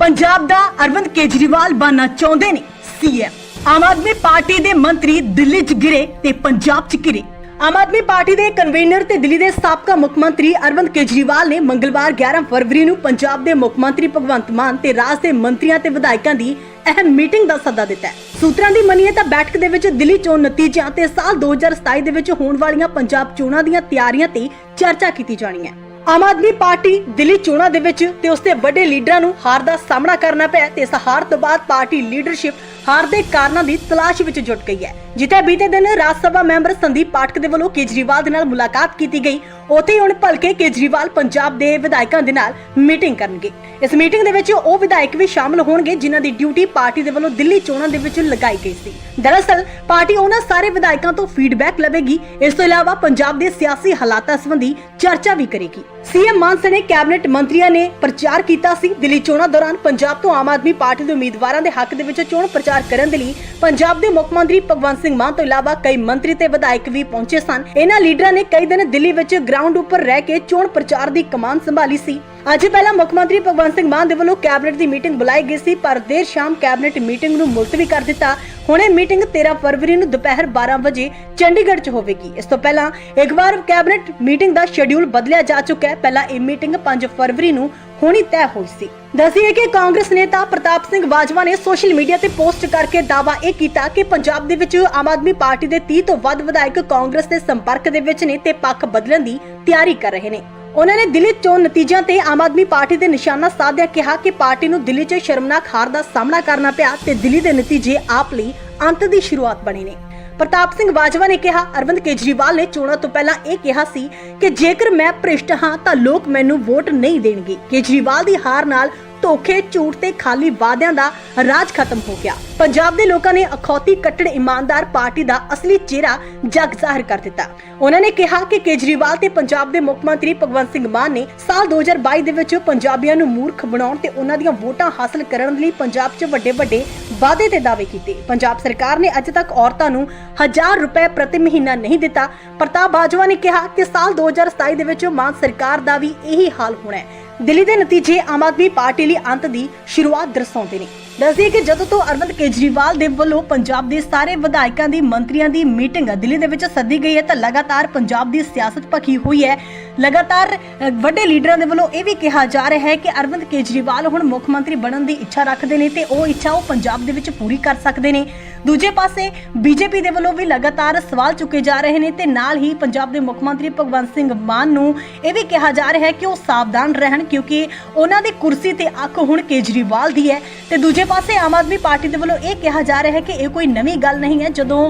ਪੰਜਾਬ ਦਾ ਅਰਵਿੰਦ ਕੇਜਰੀਵਾਲ ਬਣਨਾ ਚਾਹੁੰਦੇ ਨੇ ਸੀਐਮ। ਆਮ ਆਦਮੀ ਪਾਰਟੀ ਦੇ ਮੰਤਰੀ ਦਿੱਲੀ 'ਚ ਗਿਰੇ ਤੇ ਪੰਜਾਬ 'ਚ ਗਿਰੇ ਆਮ ਆਦਮੀ ਪਾਰਟੀ ਦੇ ਕਨਵੀਨਰ ਤੇ ਦਿੱਲੀ ਦੇ ਸਾਬਕਾ ਮੁੱਖ ਮੰਤਰੀ ਅਰਵਿੰਦ ਕੇਜਰੀਵਾਲ ਨੇ ਮੰਗਲਵਾਰ 11 ਫਰਵਰੀ ਨੂੰ ਪੰਜਾਬ ਦੇ ਮੁੱਖ ਮੰਤਰੀ ਭਗਵੰਤ ਮਾਨ ਤੇ ਰਾਜ ਦੇ ਮੰਤਰੀਆਂ ਤੇ ਵਿਧਾਇਕਾਂ ਦੀ ਅਹਿਮ ਮੀਟਿੰਗ ਦਾ ਸੱਦਾ ਦਿੱਤਾ ਹੈ। ਸੂਤਰਾਂ ਦੀ ਮੰਨੀਏ ਤਾਂ ਬੈਠਕ ਦੇ ਵਿੱਚ ਦਿੱਲੀ ਚੋਣ ਨਤੀਜਿਆਂ ਤੇ ਸਾਲ 2027 ਦੇ ਵਿੱਚ ਹੋਣ ਵਾਲੀਆਂ ਪੰਜਾਬ ਚੋਣਾਂ ਦੀਆਂ ਤਿਆਰੀਆਂ ਤੇ ਚਰਚਾ ਕੀਤੀ ਜਾਣੀ ਹੈ। ਆਮ ਆਦਮੀ ਪਾਰਟੀ ਦਿੱਲੀ ਚੋਣਾਂ ਦੇ ਵਿੱਚ ਤੇ ਉਸਦੇ ਵੱਡੇ ਲੀਡਰਾਂ ਨੂੰ ਹਾਰ ਦਾ ਸਾਹਮਣਾ ਕਰਨਾ ਪਿਆ ਤੇ ਇਸ ਹਾਰ ਤੋਂ ਬਾਅਦ ਪਾਰਟੀ ਲੀਡਰਸ਼ਿਪ ਹਾਰ ਦੇ ਕਾਰਨਾਂ ਦੀ ਤਲਾਸ਼ ਵਿੱਚ ਜੁਟ ਗਈ ਹੈ। ਜਿੱਥੇ ਬੀਤੇ ਦਿਨ ਰਾਜ ਸਭਾ ਮੈਂਬਰ ਸੰਦੀਪ ਪਾਠਕ ਦੇ ਵੱਲੋਂ ਕੇਜਰੀਵਾਲ ਦੇ ਨਾਲ ਮੁਲਾਕਾਤ ਕੀਤੀ ਗਈ, ਉੱਥੇ ਹੀ ਹੁਣ ਭਲਕੇ ਕੇਜਰੀਵਾਲ ਪੰਜਾਬ ਦੇ ਵਿਧਾਇਕਾਂ ਦੇ ਨਾਲ ਮੀਟਿੰਗ ਕਰਨਗੇ। ਇਸ ਮੀਟਿੰਗ ਦੇ ਵਿੱਚ ਉਹ ਵਿਧਾਇਕ ਵੀ ਸ਼ਾਮਲ ਹੋਣਗੇ ਜਿਨ੍ਹਾਂ ਦੀ ਡਿਊਟੀ ਪਾਰਟੀ ਦੇ ਵੱਲੋਂ ਦਿੱਲੀ ਚੋਣਾਂ ਦੇ ਵਿੱਚ ਲਗਾਈ ਗਈ ਸੀ। ਦਰਅਸਲ, ਪਾਰਟੀ ਉਹਨਾਂ ਸਾਰੇ ਵਿਧਾਇਕਾਂ ਤੋਂ ਫੀਡਬੈਕ ਲਵੇਗੀ, ਇਸ ਤੋਂ ਇਲਾਵਾ ਪੰਜਾਬ ਦੇ ਸਿਆਸੀ ਹਾਲਾਤਾਂ ਸੰਬੰਧੀ ਚਰਚਾ ਵੀ ਕਰੇਗੀ। ਸੀਐਮ ਮਾਨ ਸਣੇ ਕੈਬਨਿਟ ਮੰਤਰੀਆਂ ਨੇ ਪ੍ਰਚਾਰ ਕੀਤਾ ਸੀ। ਦਿੱਲੀ ਚੋਣਾਂ ਦੌਰਾਨ ਪੰਜਾਬ ਤੋਂ ਆਮ ਆਦਮੀ ਪਾਰਟੀ ਦੇ ਉਮੀਦਵਾਰਾਂ ਦੇ ਹੱਕ ਦੇ ਵਿੱਚ ਚੋਣ ਪ੍ਰਚਾਰ ਕਰਨ ਦੇ ਲਈ ਪੰਜਾਬ ਦੇ ਮੁੱਖ ਮੰਤਰੀ ਭਗਵੰਤ ਸਿੰਘ ਮਾਨ ਤੋਂ ਇਲਾਵਾ ਕਈ ਮੰਤਰੀ ਤੇ ਵਿਧਾਇਕ ਵੀ ਪਹੁੰਚੇ ਸਨ। ਇਹਨਾਂ ਲੀਡਰਾਂ ਨੇ ਕਈ ਦਿਨ ਦਿੱਲੀ ਵਿੱਚ ਗਰਾਊਂਡ ਉੱਪਰ ਰਹਿ ਕੇ ਚੋਣ ਪ੍ਰਚਾਰ ਦੀ ਕਮਾਨ ਸੰਭਾਲੀ ਸੀ। ਅੱਜ ਪਹਿਲਾਂ ਮੁੱਖ ਮੰਤਰੀ ਭਗਵੰਤ ਸਿੰਘ ਮਾਨ ਦੇ ਵੱਲੋਂ ਕੈਬਨਿਟ ਦੀ ਮੀਟਿੰਗ ਬੁਲਾਈ ਗਈ ਸੀ, ਪਰ ਦੇਰ ਸ਼ਾਮ ਕੈਬਨਿਟ ਮੀਟਿੰਗ ਨੂੰ ਮੁਲਤਵੀ ਕਰ ਦਿੱਤਾ। ਹੁਣ ਇਹ ਮੀਟਿੰਗ 13 ਫਰਵਰੀ ਨੂੰ ਦੁਪਹਿਰ 12 ਵਜੇ ਚੰਡੀਗੜ੍ਹ 'ਚ ਹੋਵੇਗੀ। ਇਸ ਤੋਂ ਪਹਿਲਾਂ ਇੱਕ ਵਾਰ ਕੈਬਨਿਟ ਮੀਟਿੰਗ ਦਾ ਸ਼ੈਡਿਊਲ ਬਦਲਿਆ ਜਾ ਚੁੱਕਾ ਹੈ। ਪਹਿਲਾਂ ਇਹ ਮੀਟਿੰਗ 5 ਫਰਵਰੀ ਨੂੰ ਹੋਣੀ ਤੈਅ ਹੋਈ ਸੀ। ਦੱਸੀਏ ਕਿ ਕਾਂਗਰਸ ਨੇਤਾ ਪ੍ਰਤਾਪ ਸਿੰਘ ਬਾਜਵਾ ਨੇ ਸੋਸ਼ਲ ਮੀਡੀਆ ਤੇ ਪੋਸਟ ਕਰਕੇ ਦਾਅਵਾ ਇਹ ਕੀਤਾ ਕਿ ਪੰਜਾਬ ਦੇ ਵਿੱਚ ਆਮ ਆਦਮੀ ਪਾਰਟੀ ਦੇ 30 ਤੋਂ ਵੱਧ ਵਿਧਾਇਕ ਕਾਂਗਰਸ ਦੇ ਸੰਪਰਕ ਦੇ ਵਿੱਚ ਨੇ ਤੇ ਪੱਖ ਬਦਲਣ ਦੀ ਤਿਆਰੀ ਕਰ ਰਹੇ ਨੇ। ਉਹਨਾਂ ਨੇ ਦਿੱਲੀ ਚੋਣ ਨਤੀਜਿਆਂ ਤੇ ਆਮ ਆਦਮੀ ਪਾਰਟੀ ਦੇ ਨਿਸ਼ਾਨਾ ਸਾਧਿਆ, ਕਿਹਾ ਕਿ ਪਾਰਟੀ ਨੂੰ ਦਿੱਲੀ 'ਚ ਸ਼ਰਮਨਾਕ ਹਾਰ ਦਾ ਸਾਹਮਣਾ ਕਰਨਾ ਪਿਆ ਤੇ ਦਿੱਲੀ ਦੇ ਨਤੀਜੇ ਆਪ ਲਈ ਅੰਤ ਦੀ ਸ਼ੁਰੂਆਤ ਬਣੇ ਨੇ। ਪ੍ਰਤਾਪ ਸਿੰਘ ਬਾਜਵਾ ਨੇ ਕਿਹਾ, ਅਰਵਿੰਦ ਕੇਜਰੀਵਾਲ ਨੇ ਚੋਣਾਂ ਤੋਂ ਪਹਿਲਾਂ ਇਹ ਕਿਹਾ ਸੀ ਕਿ ਜੇਕਰ ਮੈਂ ਭ੍ਰਿਸ਼ਟ ਹਾਂ ਤਾਂ ਲੋਕ ਮੈਨੂੰ ਵੋਟ ਨਹੀਂ ਦੇਣਗੇ। ਕੇਜਰੀਵਾਲ ਦੀ ਹਾਰ ਨਾਲ ਧੋਖੇ, ਝੂਠ ਤੇ ਖਾਲੀ ਵਾਅਦਿਆਂ ਦਾ ਰਾਜ ਖਤਮ ਹੋ ਗਿਆ। ਪੰਜਾਬ ਦੇ ਲੋਕਾਂ ਨੇ ਅਖੌਤੀ ਕੱਟੜ ਇਮਾਨਦਾਰ ਪਾਰਟੀ ਦਾ ਅਸਲੀ ਚਿਹਰਾ ਜਗ ਜ਼ਾਹਿਰ ਕਰ ਦਿੱਤਾ। ਉਹਨਾਂ ਨੇ ਕਿਹਾ ਕਿ ਕੇਜਰੀਵਾਲ ਤੇ ਪੰਜਾਬ ਦੇ ਮੁੱਖ ਮੰਤਰੀ ਭਗਵੰਤ ਸਿੰਘ ਮਾਨ ਨੇ ਸਾਲ 2022 ਦੇ ਵਿੱਚ ਪੰਜਾਬੀਆਂ ਨੂੰ ਮੂਰਖ ਬਣਾਉਣ ਤੇ ਉਹਨਾਂ ਦੀਆਂ ਵੋਟਾਂ ਹਾਸਲ ਕਰਨ ਲਈ ਪੰਜਾਬ 'ਚ ਵੱਡੇ ਵੱਡੇ ਵਾਅਦੇ ਤੇ ਦਾਅਵੇ ਕੀਤੇ। ਪੰਜਾਬ ਸਰਕਾਰ ਨੇ ਅੱਜ ਤੱਕ ਔਰਤਾਂ ਨੂੰ 1000 ਰੁਪਏ ਪ੍ਰਤੀ ਮਹੀਨਾ ਨਹੀਂ ਦਿੱਤਾ। ਪ੍ਰਤਾਪ ਬਾਜਵਾ ਨੇ ਕਿਹਾ ਕਿ ਸਾਲ 2027 ਦੇ ਵਿੱਚ ਮਾਨ ਸਰਕਾਰ ਦਾ ਵੀ ਇਹੀ ਹਾਲ ਹੋਣਾ ਹੈ। ਦਿੱਲੀ ਦੇ ਨਤੀਜੇ ਆਮ ਆਦਮੀ ਪਾਰਟੀ ਲਈ ਅੰਤ ਦੀ ਸ਼ੁਰੂਆਤ ਦਰਸਾਉਂਦੇ ਨੇ। ਦੱਸਦੀ ਕਿ ਜਦੋਂ ਤੋਂ ਅਰਵਿੰਦ ਕੇਜਰੀਵਾਲ ਦੇ ਵੱਲੋਂ ਪੰਜਾਬ ਦੇ ਸਾਰੇ ਵਿਧਾਇਕਾਂ ਦੀ ਮੰਤਰੀਆਂ ਦੀ ਮੀਟਿੰਗ ਦਿੱਲੀ ਦੇ ਵਿੱਚ ਸੱਦੀ ਗਈ ਹੈ ਤਾਂ ਲਗਾਤਾਰ ਪੰਜਾਬ ਦੀ ਸਿਆਸਤ ਭਖੀ ਹੋਈ ਹੈ। ਲਗਾਤਾਰ ਵੱਡੇ ਲੀਡਰਾਂ ਦੇ ਵੱਲੋਂ ਇਹ ਵੀ ਕਿਹਾ ਜਾ ਰਿਹਾ ਹੈ ਕਿ ਅਰਵਿੰਦ ਕੇਜਰੀਵਾਲ ਹੁਣ ਮੁੱਖ ਮੰਤਰੀ ਬਣਨ ਦੀ ਇੱਛਾ ਰੱਖਦੇ ਨੇ ਤੇ ਉਹ ਇੱਛਾ ਉਹ ਪੰਜਾਬ ਦੇ ਵਿੱਚ ਪੂਰੀ ਕਰ ਸਕਦੇ ਨੇ। ਦੂਜੇ ਪਾਸੇ, ਬੀਜੇਪੀ ਦੇ ਵੱਲੋਂ ਵੀ ਲਗਾਤਾਰ ਸਵਾਲ ਚੁੱਕੇ ਜਾ ਰਹੇ ਨੇ ਤੇ ਨਾਲ ਹੀ ਪੰਜਾਬ ਦੇ ਮੁੱਖ ਮੰਤਰੀ ਭਗਵੰਤ ਸਿੰਘ ਮਾਨ ਨੂੰ ਇਹ ਵੀ ਕਿਹਾ ਜਾ ਰਿਹਾ ਹੈ ਕਿ ਉਹ ਸਾਵਧਾਨ ਰਹਿਣ ਕਿਉਂਕਿ ਉਹਨਾਂ ਦੀ ਕੁਰਸੀ ਤੇ ਅੱਖ ਹੁਣ ਕੇਜਰੀਵਾਲ ਦੀ ਹੈ। ਤੇ ਦੂਜੇ ਪਾਸੇ ਆਮ ਆਦਮੀ ਪਾਰਟੀ ਦੇ ਵੱਲੋਂ ਇਹ ਕਿਹਾ ਜਾ ਰਿਹਾ ਹੈ ਕਿ ਇਹ ਕੋਈ ਨਵੀਂ ਗੱਲ ਨਹੀਂ ਹੈ। ਜਦੋਂ